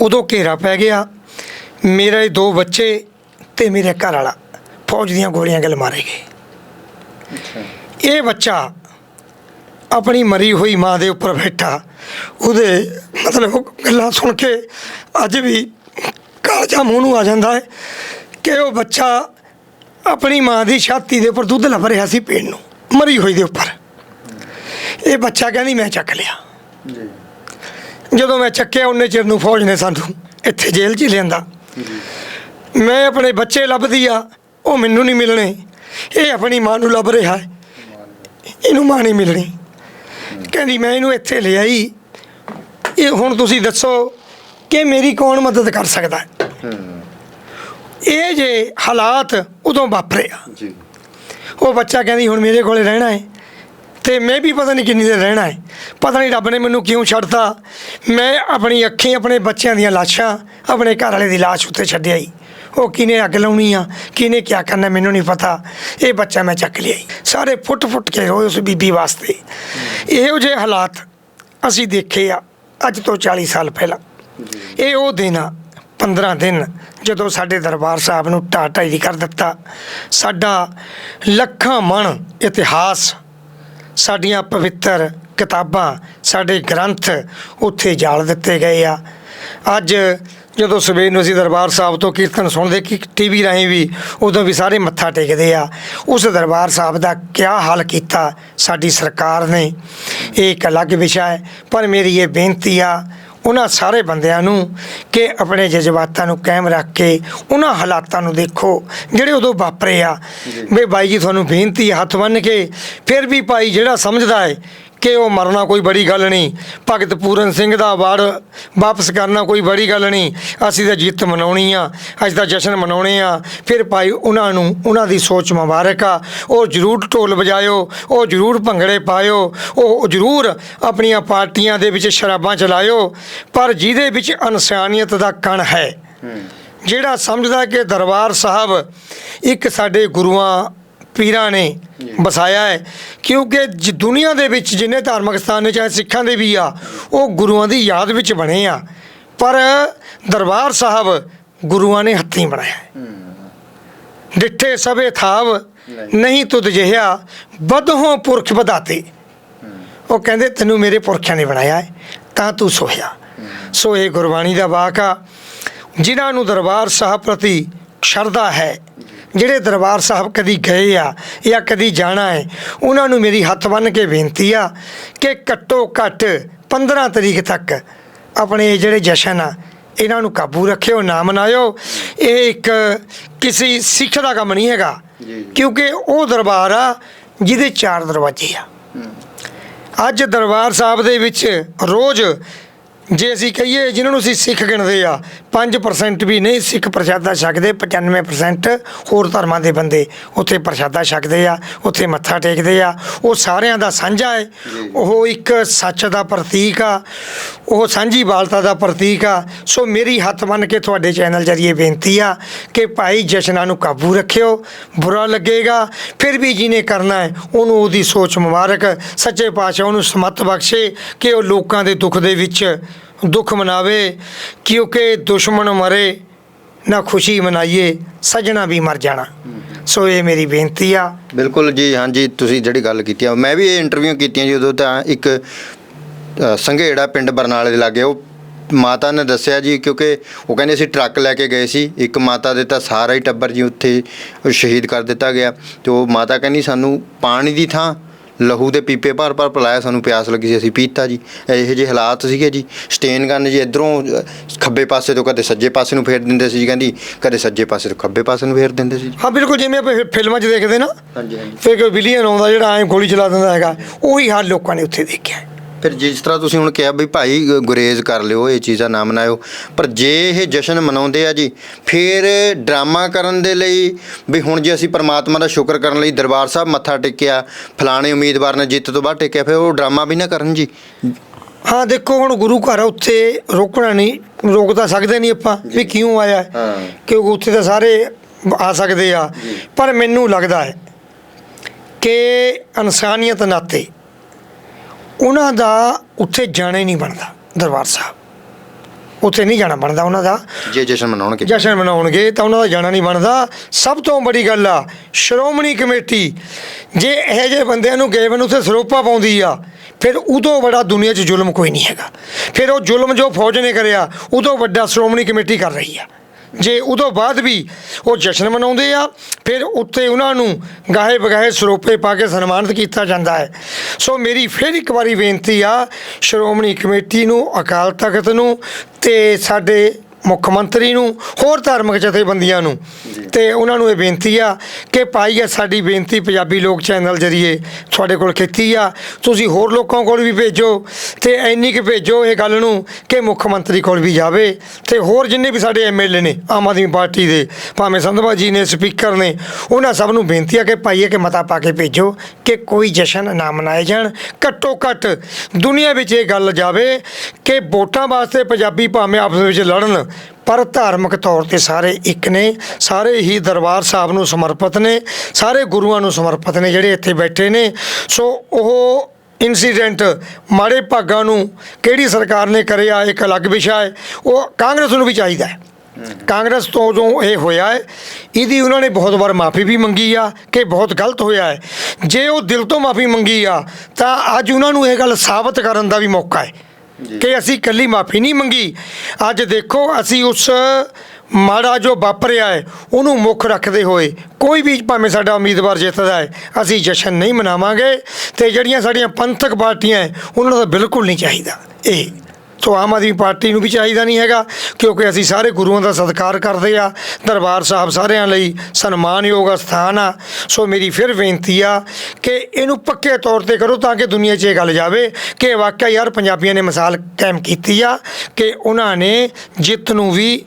ਉਦੋਂ ਘੇਰਾ ਪੈ ਗਿਆ। ਮੇਰੇ ਦੋ ਬੱਚੇ ਤੇ ਮੇਰੇ ਘਰ ਵਾਲਾ ਫੌਜ ਦੀਆਂ ਗੋਲੀਆਂ ਗਲ ਮਾਰੇ ਗਏ। ਇਹ ਬੱਚਾ ਆਪਣੀ ਮਰੀ ਹੋਈ ਮਾਂ ਦੇ ਉੱਪਰ ਬੈਠਾ ਉਹਦੇ ਮਤਲਬ ਗੱਲਾਂ ਸੁਣ ਕੇ ਅੱਜ ਵੀ ਕਾਲਜਾ ਮੂੰਹ ਨੂੰ ਆ ਜਾਂਦਾ ਹੈ ਕਿ ਉਹ ਬੱਚਾ ਆਪਣੀ ਮਾਂ ਦੀ ਛਾਤੀ ਦੇ ਉੱਪਰ ਦੁੱਧ ਲੱਭ ਰਿਹਾ ਸੀ ਪੀਣ ਨੂੰ ਮਰੀ ਹੋਈ ਦੇ ਉੱਪਰ। ਇਹ ਬੱਚਾ ਕਹਿੰਦੀ ਮੈਂ ਚੱਕ ਲਿਆ। ਜਦੋਂ ਮੈਂ ਚੱਕਿਆ ਉਹਨੇ ਚਿਰ ਨੂੰ ਫੌਜ ਨੇ ਸਾਨੂੰ ਇੱਥੇ ਜੇਲ੍ਹ 'ਚ ਲਿਆਂਦਾ। ਮੈਂ ਆਪਣੇ ਬੱਚੇ ਲੱਭਦੀ ਆ ਉਹ ਮੈਨੂੰ ਨਹੀਂ ਮਿਲਣੇ। ਇਹ ਆਪਣੀ ਮਾਂ ਨੂੰ ਲੱਭ ਰਿਹਾ ਹੈ। ਇਹਨੂੰ ਮਾਂ ਨਹੀਂ ਮਿਲਣੀ। ਕਹਿੰਦੀ ਮੈਂ ਇਹਨੂੰ ਇੱਥੇ ਲੈ ਆਈ ਇਹ ਹੁਣ ਤੁਸੀਂ ਦੱਸੋ ਕਿ ਮੇਰੀ ਕੌਣ ਮਦਦ ਕਰ ਸਕਦਾ ਹੈ। ਇਹ ਜੇ ਹਾਲਾਤ ਉਦੋਂ ਵਾਪਰੇ ਆ। ਜੀ। ਉਹ ਬੱਚਾ ਕਹਿੰਦੀ ਹੁਣ ਮੇਰੇ ਕੋਲੇ ਰਹਿਣਾ ਹੈ ਤੇ ਮੈਂ ਵੀ ਪਤਾ ਨਹੀਂ ਕਿੰਨੀ ਦੇਰ ਰਹਿਣਾ ਹੈ ਪਤਾ ਨਹੀਂ ਰੱਬ ਨੇ ਮੈਨੂੰ ਕਿਉਂ ਛੱਡਤਾ। ਮੈਂ ਆਪਣੀ ਅੱਖੀਂ ਆਪਣੇ ਬੱਚਿਆਂ ਦੀਆਂ ਲਾਸ਼ਾਂ ਆਪਣੇ ਘਰ ਵਾਲੇ ਦੀ ਲਾਸ਼ ਉੱਤੇ ਛੱਡਿਆ ਹੀ ਉਹ ਕਿਨੇ ਅੱਗ ਲਾਉਣੀ ਆ? ਕਿਨੇ ਕੀ ਕਰਨਾ ਮੈਨੂੰ ਨਹੀਂ ਪਤਾ। ਇਹ ਬੱਚਾ ਮੈਂ ਚੱਕ ਲਿਆ। ਸਾਰੇ ਫੁੱਟ ਫੁੱਟ ਕੇ ਰੋਏ ਉਸ ਬੀਬੀ ਵਾਸਤੇ। ਇਹੋ ਜਿਹੇ ਹਾਲਾਤ ਅਸੀਂ ਦੇਖੇ ਆ ਅੱਜ ਤੋਂ 40 ਸਾਲ ਪਹਿਲਾਂ। ਇਹ ਉਹ ਦਿਨ ਆ 15 ਦਿਨ ਜਦੋਂ ਸਾਡੇ ਦਰਬਾਰ ਸਾਹਿਬ ਨੂੰ ਢਾਟਾਈ ਕਰ ਦਿੱਤਾ। ਸਾਡਾ ਲੱਖਾਂ ਮਣ ਇਤਿਹਾਸ, ਸਾਡੀਆਂ ਪਵਿੱਤਰ ਕਿਤਾਬਾਂ, ਸਾਡੇ ਗ੍ਰੰਥ ਉੱਥੇ ਜਾਲ ਦਿੱਤੇ ਗਏ ਆ। ਅੱਜ ਜਦੋਂ ਸਵੇਰ ਨੂੰ ਅਸੀਂ ਦਰਬਾਰ ਸਾਹਿਬ ਤੋਂ ਕੀਰਤਨ ਸੁਣਦੇ, ਕਿ ਟੀਵੀ ਰਾਹੀਂ ਵੀ ਉਦੋਂ ਵੀ ਸਾਰੇ ਮੱਥਾ ਟੇਕਦੇ ਆ। ਉਸ ਦਰਬਾਰ ਸਾਹਿਬ ਦਾ ਕਿਆ ਹਾਲ ਕੀਤਾ ਸਾਡੀ ਸਰਕਾਰ ਨੇ। ਇਹ ਇੱਕ ਅਲੱਗ ਵਿਸ਼ਾ ਹੈ, ਪਰ ਮੇਰੀ ਇਹ ਬੇਨਤੀ ਆ ਉਹਨਾਂ ਸਾਰੇ ਬੰਦਿਆਂ ਨੂੰ ਕਿ ਆਪਣੇ ਜਜ਼ਬਾਤਾਂ ਨੂੰ ਕਾਇਮ ਰੱਖ ਕੇ ਉਹਨਾਂ ਹਾਲਾਤਾਂ ਨੂੰ ਦੇਖੋ ਜਿਹੜੇ ਉਦੋਂ ਵਾਪਰੇ ਆ। ਵੀ ਬਾਈ ਜੀ ਤੁਹਾਨੂੰ ਬੇਨਤੀ ਹੱਥ ਬੰਨ੍ਹ ਕੇ ਫਿਰ ਵੀ ਭਾਈ ਜਿਹੜਾ ਸਮਝਦਾ ਹੈ ਕਿ ਉਹ ਮਰਨਾ ਕੋਈ ਬੜੀ ਗੱਲ ਨਹੀਂ। ਭਗਤ ਪੂਰਨ ਸਿੰਘ ਦਾ ਅਵਾਰਡ ਵਾਪਸ ਕਰਨਾ ਕੋਈ ਬੜੀ ਗੱਲ ਨਹੀਂ। ਅਸੀਂ ਤਾਂ ਜਿੱਤ ਮਨਾਉਣੀ ਆ ਅਸੀਂ ਤਾਂ ਜਸ਼ਨ ਮਨਾਉਣੇ ਆ। ਫਿਰ ਭਾਈ ਉਹਨਾਂ ਨੂੰ ਉਹਨਾਂ ਦੀ ਸੋਚ ਮੁਬਾਰਕ ਆ। ਉਹ ਜ਼ਰੂਰ ਢੋਲ ਵਜਾਇਓ ਉਹ ਜ਼ਰੂਰ ਭੰਗੜੇ ਪਾਇਓ ਉਹ ਜ਼ਰੂਰ ਆਪਣੀਆਂ ਪਾਰਟੀਆਂ ਦੇ ਵਿੱਚ ਸ਼ਰਾਬਾਂ ਚਲਾਇਓ। ਪਰ ਜਿਹਦੇ ਵਿੱਚ ਇਨਸਾਨੀਅਤ ਦਾ ਕਣ ਹੈ। ਜਿਹੜਾ ਸਮਝਦਾ ਕਿ ਦਰਬਾਰ ਸਾਹਿਬ ਇੱਕ ਸਾਡੇ ਗੁਰੂਆਂ ਪੀਰਾਂ ਨੇ ਵਸਾਇਆ ਹੈ। ਕਿਉਂਕਿ ਜ- ਦੁਨੀਆ ਦੇ ਵਿੱਚ ਜਿੰਨੇ ਧਾਰਮਿਕ ਸਥਾਨ ਨੇ ਚਾਹੇ ਸਿੱਖਾਂ ਦੇ ਵੀ ਆ ਉਹ ਗੁਰੂਆਂ ਦੀ ਯਾਦ ਵਿੱਚ ਬਣੇ ਆ। ਪਰ ਦਰਬਾਰ ਸਾਹਿਬ ਗੁਰੂਆਂ ਨੇ ਹੱਥੀਂ ਬਣਾਇਆ ਹੈ। ਡਿੱਠੇ ਸਭੇ ਥਾਵ ਨਹੀਂ। ਤੁਧ ਜਿਹਾ ਬਦਹੋਂ ਪੁਰਖ ਵਧਾਤੇ। ਉਹ ਕਹਿੰਦੇ ਤੈਨੂੰ ਮੇਰੇ ਪੁਰਖਿਆਂ ਨੇ ਬਣਾਇਆ ਹੈ ਤਾਂ ਤੂੰ ਸੋਹਿਆ। ਸੋ ਇਹ ਗੁਰਬਾਣੀ ਦਾ ਵਾਕ ਆ। ਜਿਨ੍ਹਾਂ ਨੂੰ ਦਰਬਾਰ ਸਾਹਿਬ ਪ੍ਰਤੀ ਸ਼ਰਧਾ ਹੈ ਜਿਹੜੇ ਦਰਬਾਰ ਸਾਹਿਬ ਕਦੀ ਗਏ ਆ ਜਾਂ ਕਦੀ ਜਾਣਾ ਹੈ ਉਹਨਾਂ ਨੂੰ ਮੇਰੀ ਹੱਥ ਬੰਨ੍ਹ ਕੇ ਬੇਨਤੀ ਆ ਕਿ ਘੱਟੋ ਘੱਟ 15 ਤਰੀਕ ਤੱਕ ਆਪਣੇ ਜਿਹੜੇ ਜਸ਼ਨ ਆ ਇਹਨਾਂ ਨੂੰ ਕਾਬੂ ਰੱਖਿਓ ਨਾ ਮਨਾਇਓ ਇਹ ਇੱਕ ਕਿਸੇ ਸਿੱਖ ਦਾ ਕੰਮ ਨਹੀਂ ਹੈਗਾ। ਕਿਉਂਕਿ ਉਹ ਦਰਬਾਰ ਆ ਜਿਹਦੇ ਚਾਰ ਦਰਵਾਜ਼ੇ ਆ। ਅੱਜ ਦਰਬਾਰ ਸਾਹਿਬ ਦੇ ਵਿੱਚ ਰੋਜ਼ ਜੇ ਅਸੀਂ ਕਹੀਏ ਜਿਨ੍ਹਾਂ ਨੂੰ ਅਸੀਂ ਸਿੱਖ ਗਿਣਦੇ ਆ 5% ਵੀ ਨਹੀਂ ਸਿੱਖ ਪ੍ਰਸ਼ਾਦਾ ਛਕਦੇ 95% ਹੋਰ ਧਰਮਾਂ ਦੇ ਬੰਦੇ ਉੱਥੇ ਪ੍ਰਸ਼ਾਦਾ ਛਕਦੇ ਆ ਉੱਥੇ ਮੱਥਾ ਟੇਕਦੇ ਆ। ਉਹ ਸਾਰਿਆਂ ਦਾ ਸਾਂਝਾ ਹੈ ਉਹ ਇੱਕ ਸੱਚ ਦਾ ਪ੍ਰਤੀਕ ਆ। ਉਹ ਸਾਂਝੀ ਬਾਲਤਾ ਦਾ ਪ੍ਰਤੀਕ ਆ। ਸੋ ਮੇਰੀ ਹੱਥ ਮੰਨ ਕੇ ਤੁਹਾਡੇ ਚੈਨਲ ਜਰੀਏ ਬੇਨਤੀ ਆ ਕਿ ਭਾਈ ਜਸ਼ਨਾਂ ਨੂੰ ਕਾਬੂ ਰੱਖਿਓ ਬੁਰਾ ਲੱਗੇਗਾ। ਫਿਰ ਵੀ ਜਿਹਨੇ ਕਰਨਾ ਹੈ ਉਹਨੂੰ ਉਹਦੀ ਸੋਚ ਮੁਬਾਰਕ ਸੱਚੇ ਪਾਤਸ਼ਾਹ ਉਹਨੂੰ ਸਮਤ ਬਖਸ਼ੇ ਕਿ ਉਹ ਲੋਕਾਂ ਦੇ ਦੁੱਖ ਦੇ ਵਿੱਚ ਦੁੱਖ ਮਨਾਵੇ, ਕਿਉਂਕਿ ਦੁਸ਼ਮਣ ਮਰੇ, ਨਾ ਖੁਸ਼ੀ ਮਨਾਈਏ, ਸਜਣਾ ਵੀ ਮਰ ਜਾਣਾ। ਸੋ ਇਹ ਮੇਰੀ ਬੇਨਤੀ ਆ। ਬਿਲਕੁਲ ਜੀ, ਹਾਂਜੀ, ਤੁਸੀਂ ਜਿਹੜੀ ਗੱਲ ਕੀਤੀ ਆ, ਮੈਂ ਵੀ ਇਹ ਇੰਟਰਵਿਊ ਕੀਤੀਆਂ ਜੀ, ਉਦੋਂ ਤਾਂ ਇੱਕ ਸੰਘੇੜਾ ਪਿੰਡ ਬਰਨਾਲੇ ਦੇ ਲਾਗੇ, ਉਹ ਮਾਤਾ ਨੇ ਦੱਸਿਆ ਜੀ, ਕਿਉਂਕਿ ਉਹ ਕਹਿੰਦੇ ਅਸੀਂ ਟਰੱਕ ਲੈ ਕੇ ਗਏ ਸੀ, ਇੱਕ ਮਾਤਾ ਦੇ ਤਾਂ ਸਾਰਾ ਹੀ ਟੱਬਰ ਜੀ ਉੱਥੇ ਸ਼ਹੀਦ ਕਰ ਦਿੱਤਾ ਗਿਆ, ਤੇ ਉਹ ਮਾਤਾ ਕਹਿੰਦੀ ਸਾਨੂੰ ਪਾਣੀ ਦੀ ਥਾਂ ਲਹੂ ਦੇ ਪੀਪੇ ਭਰ ਭਰ ਪਿਲਾਇਆ ਸਾਨੂੰ ਪਿਆਸ ਲੱਗੀ ਸੀ ਅਸੀਂ ਪੀਤਾ ਜੀ। ਇਹੋ ਜਿਹੇ ਹਾਲਾਤ ਸੀਗੇ ਜੀ ਸਟੇਨ ਗਨ ਜੀ ਇਧਰੋਂ ਖੱਬੇ ਪਾਸੇ ਤੋਂ ਕਦੇ ਸੱਜੇ ਪਾਸੇ ਨੂੰ ਫੇਰ ਦਿੰਦੇ ਸੀ ਜੀ ਕਹਿੰਦੀ ਕਦੇ ਸੱਜੇ ਪਾਸੇ ਤੋਂ ਖੱਬੇ ਪਾਸੇ ਨੂੰ ਫੇਰ ਦਿੰਦੇ ਸੀ ਜੀ। ਹਾਂ ਬਿਲਕੁਲ ਜਿਵੇਂ ਆਪਾਂ ਫਿਲਮਾਂ 'ਚ ਦੇਖਦੇ ਨਾ ਹਾਂਜੀ ਹਾਂਜੀ। ਫਿਰ ਕੋਈ ਵਿਲੀਅਨ ਆਉਂਦਾ ਜਿਹੜਾ ਐਂ ਗੋਲੀ ਚਲਾ ਦਿੰਦਾ ਹੈਗਾ ਉਹੀ ਹਾਲ ਲੋਕਾਂ ਨੇ ਉੱਥੇ ਦੇਖਿਆ। ਹੈ। ਫਿਰ ਜਿਸ ਤਰ੍ਹਾਂ ਤੁਸੀਂ ਹੁਣ ਕਿਹਾ ਵੀ ਭਾਈ ਗ- ਗੁਰੇਜ਼ ਕਰ ਲਿਓ ਇਹ ਚੀਜ਼ਾਂ ਨਾ ਮਨਾਇਓ ਪਰ ਜੇ ਇਹ ਜਸ਼ਨ ਮਨਾਉਂਦੇ ਆ ਜੀ ਫਿਰ ਡਰਾਮਾ ਕਰਨ ਦੇ ਲਈ ਵੀ ਹੁਣ ਜੇ ਅਸੀਂ ਪ੍ਰਮਾਤਮਾ ਦਾ ਸ਼ੁਕਰ ਕਰਨ ਲਈ ਦਰਬਾਰ ਸਾਹਿਬ ਮੱਥਾ ਟੇਕਿਆ ਫਲਾਣੇ ਉਮੀਦਵਾਰ ਨੇ ਜਿੱਤ ਤੋਂ ਬਾਅਦ ਟੇਕਿਆ ਫਿਰ ਉਹ ਡਰਾਮਾ ਵੀ ਨਾ ਕਰਨ ਜੀ ਹਾਂ ਦੇਖੋ ਹੁਣ ਗੁਰੂ ਘਰ ਆ, ਉੱਥੇ ਰੋਕਣਾ ਨਹੀਂ ਰੋਕ ਤਾਂ ਸਕਦੇ ਨਹੀਂ ਆਪਾਂ ਵੀ ਕਿਉਂ ਆਇਆ ਹੈ। ਹਾਂ। ਕਿਉਂਕਿ ਉੱਥੇ ਤਾਂ ਸਾਰੇ ਆ ਸਕਦੇ ਆ ਪਰ ਮੈਨੂੰ ਲੱਗਦਾ ਹੈ ਕਿ ਇਨਸਾਨੀਅਤ ਨਾਤੇ ਉਹਨਾਂ ਦਾ ਉੱਥੇ ਜਾਣਾ ਹੀ ਨਹੀਂ ਬਣਦਾ ਦਰਬਾਰ ਸਾਹਿਬ। ਉੱਥੇ ਨਹੀਂ ਜਾਣਾ ਬਣਦਾ ਉਹਨਾਂ ਦਾ। ਜੇ ਜਸ਼ਨ ਮਨਾਉਣਗੇ। ਜਸ਼ਨ ਮਨਾਉਣਗੇ ਤਾਂ ਉਹਨਾਂ ਦਾ ਜਾਣਾ ਨਹੀਂ ਬਣਦਾ। ਸਭ ਤੋਂ ਬੜੀ ਗੱਲ ਆ ਸ਼੍ਰੋਮਣੀ ਕਮੇਟੀ ਜੇ ਇਹੋ ਜਿਹੇ ਬੰਦਿਆਂ ਨੂੰ ਗਏ ਨੂੰ ਉੱਥੇ ਸਰੋਪਾ ਪਾਉਂਦੀ ਆ ਫਿਰ ਉਦੋਂ ਬੜਾ ਦੁਨੀਆ 'ਚ ਜ਼ੁਲਮ ਕੋਈ ਨਹੀਂ ਹੈਗਾ। ਫਿਰ ਉਹ ਜ਼ੁਲਮ ਜੋ ਫੌਜ ਨੇ ਕਰਿਆ ਉਦੋਂ ਵੱਡਾ ਸ਼੍ਰੋਮਣੀ ਕਮੇਟੀ ਕਰ ਰਹੀ ਆ। ਜੇ ਉਦੋਂ ਬਾਅਦ ਵੀ ਉਹ ਜਸ਼ਨ ਮਨਾਉਂਦੇ ਆ, ਫਿਰ ਉੱਤੇ ਉਹਨਾਂ ਨੂੰ ਗਾਹੇ ਬਗਾਹੇ ਸਰੋਪੇ ਪਾ ਕੇ ਸਨਮਾਨਿਤ ਕੀਤਾ ਜਾਂਦਾ ਹੈ। ਸੋ ਮੇਰੀ ਫਿਰ ਇੱਕ ਵਾਰੀ ਬੇਨਤੀ ਆ, ਸ਼੍ਰੋਮਣੀ ਕਮੇਟੀ ਨੂੰ, ਅਕਾਲ ਤਖਤ ਨੂੰ ਤੇ ਸਾਡੇ ਮੁੱਖ ਮੰਤਰੀ ਨੂੰ ਹੋਰ ਧਾਰਮਿਕ ਜਥੇਬੰਦੀਆਂ ਨੂੰ। ਤੇ ਉਹਨਾਂ ਨੂੰ ਇਹ ਬੇਨਤੀ ਆ ਕਿ ਭਾਈ ਇਹ ਸਾਡੀ ਬੇਨਤੀ ਪੰਜਾਬੀ ਲੋਕ ਚੈਨਲ ਜਰੀਏ ਤੁਹਾਡੇ ਕੋਲ ਕੀਤੀ ਆ। ਤੁਸੀਂ ਹੋਰ ਲੋਕਾਂ ਕੋਲ ਵੀ ਭੇਜੋ ਤੇ ਇੰਨੀ ਕਿ ਭੇਜੋ ਇਹ ਗੱਲ ਨੂੰ ਕਿ ਮੁੱਖ ਮੰਤਰੀ ਕੋਲ ਵੀ ਜਾਵੇ ਤੇ ਹੋਰ ਜਿੰਨੇ ਵੀ ਸਾਡੇ ਐਮਐਲਏ ਨੇ ਆਮ ਆਦਮੀ ਪਾਰਟੀ ਦੇ ਭਾਵੇਂ ਸੰਧਵਾ ਜੀ ਨੇ ਸਪੀਕਰ ਨੇ ਉਹਨਾਂ ਸਭ ਨੂੰ ਬੇਨਤੀ ਆ ਕਿ ਇਹ ਕਿ ਮਤਾ ਪਾ ਕੇ ਭੇਜੋ ਕਿ ਕੋਈ ਜਸ਼ਨ ਨਾ ਮਨਾਏ ਜਾਣ। ਘੱਟੋ ਘੱਟ ਦੁਨੀਆ ਵਿੱਚ ਇਹ ਗੱਲ ਜਾਵੇ ਕਿ ਵੋਟਾਂ ਵਾਸਤੇ ਪੰਜਾਬੀ ਭਾਵੇਂ ਆਪਸ ਵਿੱਚ ਲੜਨ ਪਰ ਧਾਰਮਿਕ ਤੌਰ ਤੇ ਸਾਰੇ ਇੱਕ ਨੇ, ਸਾਰੇ ਹੀ ਦਰਬਾਰ ਸਾਹਿਬ ਨੂੰ ਸਮਰਪਿਤ ਨੇ, ਸਾਰੇ ਗੁਰੂਆਂ ਨੂੰ ਸਮਰਪਿਤ ਨੇ ਜਿਹੜੇ ਇੱਥੇ ਬੈਠੇ ਨੇ। ਸੋ ਉਹ ਇਨਸੀਡੈਂਟ ਮਾੜੇ ਭਾਗਾਂ ਨੂੰ ਕਿਹੜੀ ਸਰਕਾਰ ਨੇ ਕਰਿਆ, ਇੱਕ ਅਲੱਗ ਵਿਸ਼ਾ ਹੈ। ਉਹ ਕਾਂਗਰਸ ਨੂੰ ਵੀ ਚਾਹੀਦਾ ਹੈ। ਕਾਂਗਰਸ ਤੋਂ ਜੋ ਇਹ ਹੋਇਆ ਹੈ, ਇਹਦੀ ਉਹਨਾਂ ਨੇ ਬਹੁਤ ਵਾਰ ਮਾਫੀ ਵੀ ਮੰਗੀ ਆ ਕਿ ਬਹੁਤ ਗਲਤ ਹੋਇਆ ਹੈ। ਜੇ ਉਹ ਦਿਲ ਤੋਂ ਮਾਫੀ ਮੰਗੀ ਆ, ਤਾਂ ਅੱਜ ਉਹਨਾਂ ਨੂੰ ਇਹ ਗੱਲ ਸਾਬਤ ਕਰਨ ਦਾ ਵੀ ਮੌਕਾ ਹੈ। ਕਿ ਅਸੀਂ ਕੱਲੀ ਮਾਫੀ ਨਹੀਂ ਮੰਗੀ। ਅੱਜ ਦੇਖੋ, ਅਸੀਂ ਉਸ ਮਾੜਾ ਜੋ ਵਾਪਰਿਆ ਹੈ, ਉਹਨੂੰ ਮੁੱਖ ਰੱਖਦੇ ਹੋਏ ਕੋਈ ਵੀ ਭਾਵੇਂ ਸਾਡਾ ਉਮੀਦਵਾਰ ਜਿੱਤਦਾ ਹੈ, ਅਸੀਂ ਜਸ਼ਨ ਨਹੀਂ ਮਨਾਵਾਂਗੇ ਤੇ ਜਿਹੜੀਆਂ ਸਾਡੀਆਂ ਪੰਥਕ ਪਾਰਟੀਆਂ ਹੈ, ਉਹਨਾਂ ਦਾ ਬਿਲਕੁਲ ਨਹੀਂ ਚਾਹੀਦਾ। ਇਹ ਤੋਂ ਆਮ ਆਦਮੀ ਪਾਰਟੀ ਨੂੰ ਵੀ ਚਾਹੀਦਾ ਨਹੀਂ ਹੈਗਾ, ਕਿਉਂਕਿ ਅਸੀਂ ਸਾਰੇ ਗੁਰੂਆਂ ਦਾ ਸਤਿਕਾਰ ਕਰਦੇ ਆ, ਦਰਬਾਰ ਸਾਹਿਬ ਸਾਰਿਆਂ ਲਈ ਸਨਮਾਨਯੋਗ ਸਥਾਨ ਆ। ਸੋ ਮੇਰੀ ਫਿਰ ਬੇਨਤੀ ਆ ਕਿ ਇਹਨੂੰ ਪੱਕੇ ਤੌਰ ਤੇ ਕਰੋ ਤਾਂ ਕਿ ਦੁਨੀਆ 'ਚ ਇਹ ਗੱਲ ਜਾਵੇ ਕਿ ਵਾਕਿਆ ਯਾਰ ਪੰਜਾਬੀਆਂ ਨੇ ਮਿਸਾਲ ਕਾਇਮ ਕੀਤੀ ਆ ਕਿ ਉਹਨਾਂ ਨੇ ਜਿੱਤ ਨੂੰ ਵੀ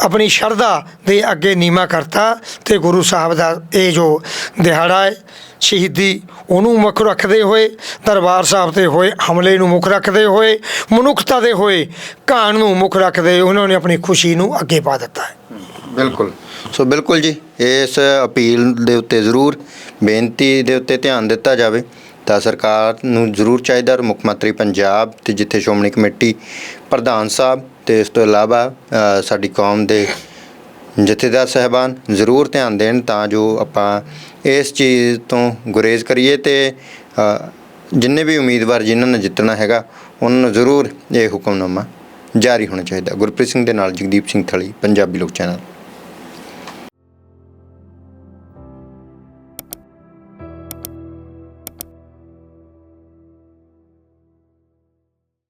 ਆਪਣੀ ਸ਼ਰਧਾ ਦੇ ਅੱਗੇ ਨੀਮਾ ਕਰਤਾ ਤੇ ਗੁਰੂ ਸਾਹਿਬ ਦਾ ਇਹ ਜੋ ਦਿਹਾੜਾ ਹੈ, ਸ਼ਹੀਦੀ ਉਹਨੂੰ ਮੁੱਖ ਰੱਖਦੇ ਹੋਏ, ਦਰਬਾਰ ਸਾਹਿਬ ਤੇ ਹੋਏ ਹਮਲੇ ਨੂੰ ਮੁੱਖ ਰੱਖਦੇ ਹੋਏ, ਮਨੁੱਖਤਾ ਦੇ ਹੋਏ ਕਾਨ ਨੂੰ ਮੁੱਖ ਰੱਖਦੇ ਉਹਨਾਂ ਨੇ ਆਪਣੀ ਖੁਸ਼ੀ ਨੂੰ ਅੱਗੇ ਪਾ ਦਿੱਤਾ ਹੈ। ਬਿਲਕੁਲ। ਸੋ ਬਿਲਕੁਲ ਜੀ, ਇਸ ਅਪੀਲ ਦੇ ਉੱਤੇ ਜ਼ਰੂਰ ਬੇਨਤੀ ਦੇ ਉੱਤੇ ਧਿਆਨ ਦਿੱਤਾ ਜਾਵੇ ਤਾਂ ਸਰਕਾਰ ਨੂੰ ਜ਼ਰੂਰ ਚਾਹੀਦਾ ਔਰ ਮੁੱਖ ਮੰਤਰੀ ਪੰਜਾਬ ਤੇ ਜਿੱਥੇ ਸ਼੍ਰੋਮਣੀ ਕਮੇਟੀ ਪ੍ਰਧਾਨ ਸਾਹਿਬ ਤੇ ਇਸ ਤੋਂ ਇਲਾਵਾ ਸਾਡੀ ਕੌਮ ਦੇ ਜਥੇਦਾਰ ਸਹਿਬਾਨ ਜ਼ਰੂਰ ਧਿਆਨ ਦੇਣ ਤਾਂ ਜੋ ਆਪਾਂ ਇਸ ਚੀਜ਼ ਤੋਂ ਗੁਰੇਜ਼ ਕਰੀਏ ਤੇ ਜਿੰਨੇ ਵੀ ਉਮੀਦਵਾਰ ਜਿਨ੍ਹਾਂ ਨੇ ਜਿੱਤਣਾ ਹੈਗਾ ਉਹਨਾਂ ਨੂੰ ਜ਼ਰੂਰ ਇਹ ਹੁਕਮਨਾਮਾ ਜਾਰੀ ਹੋਣਾ ਚਾਹੀਦਾ। ਗੁਰਪ੍ਰੀਤ ਸਿੰਘ ਦੇ ਨਾਲ ਜਗਦੀਪ ਸਿੰਘ ਥਲੀ, ਪੰਜਾਬੀ ਲੋਕ ਚੈਨਲ।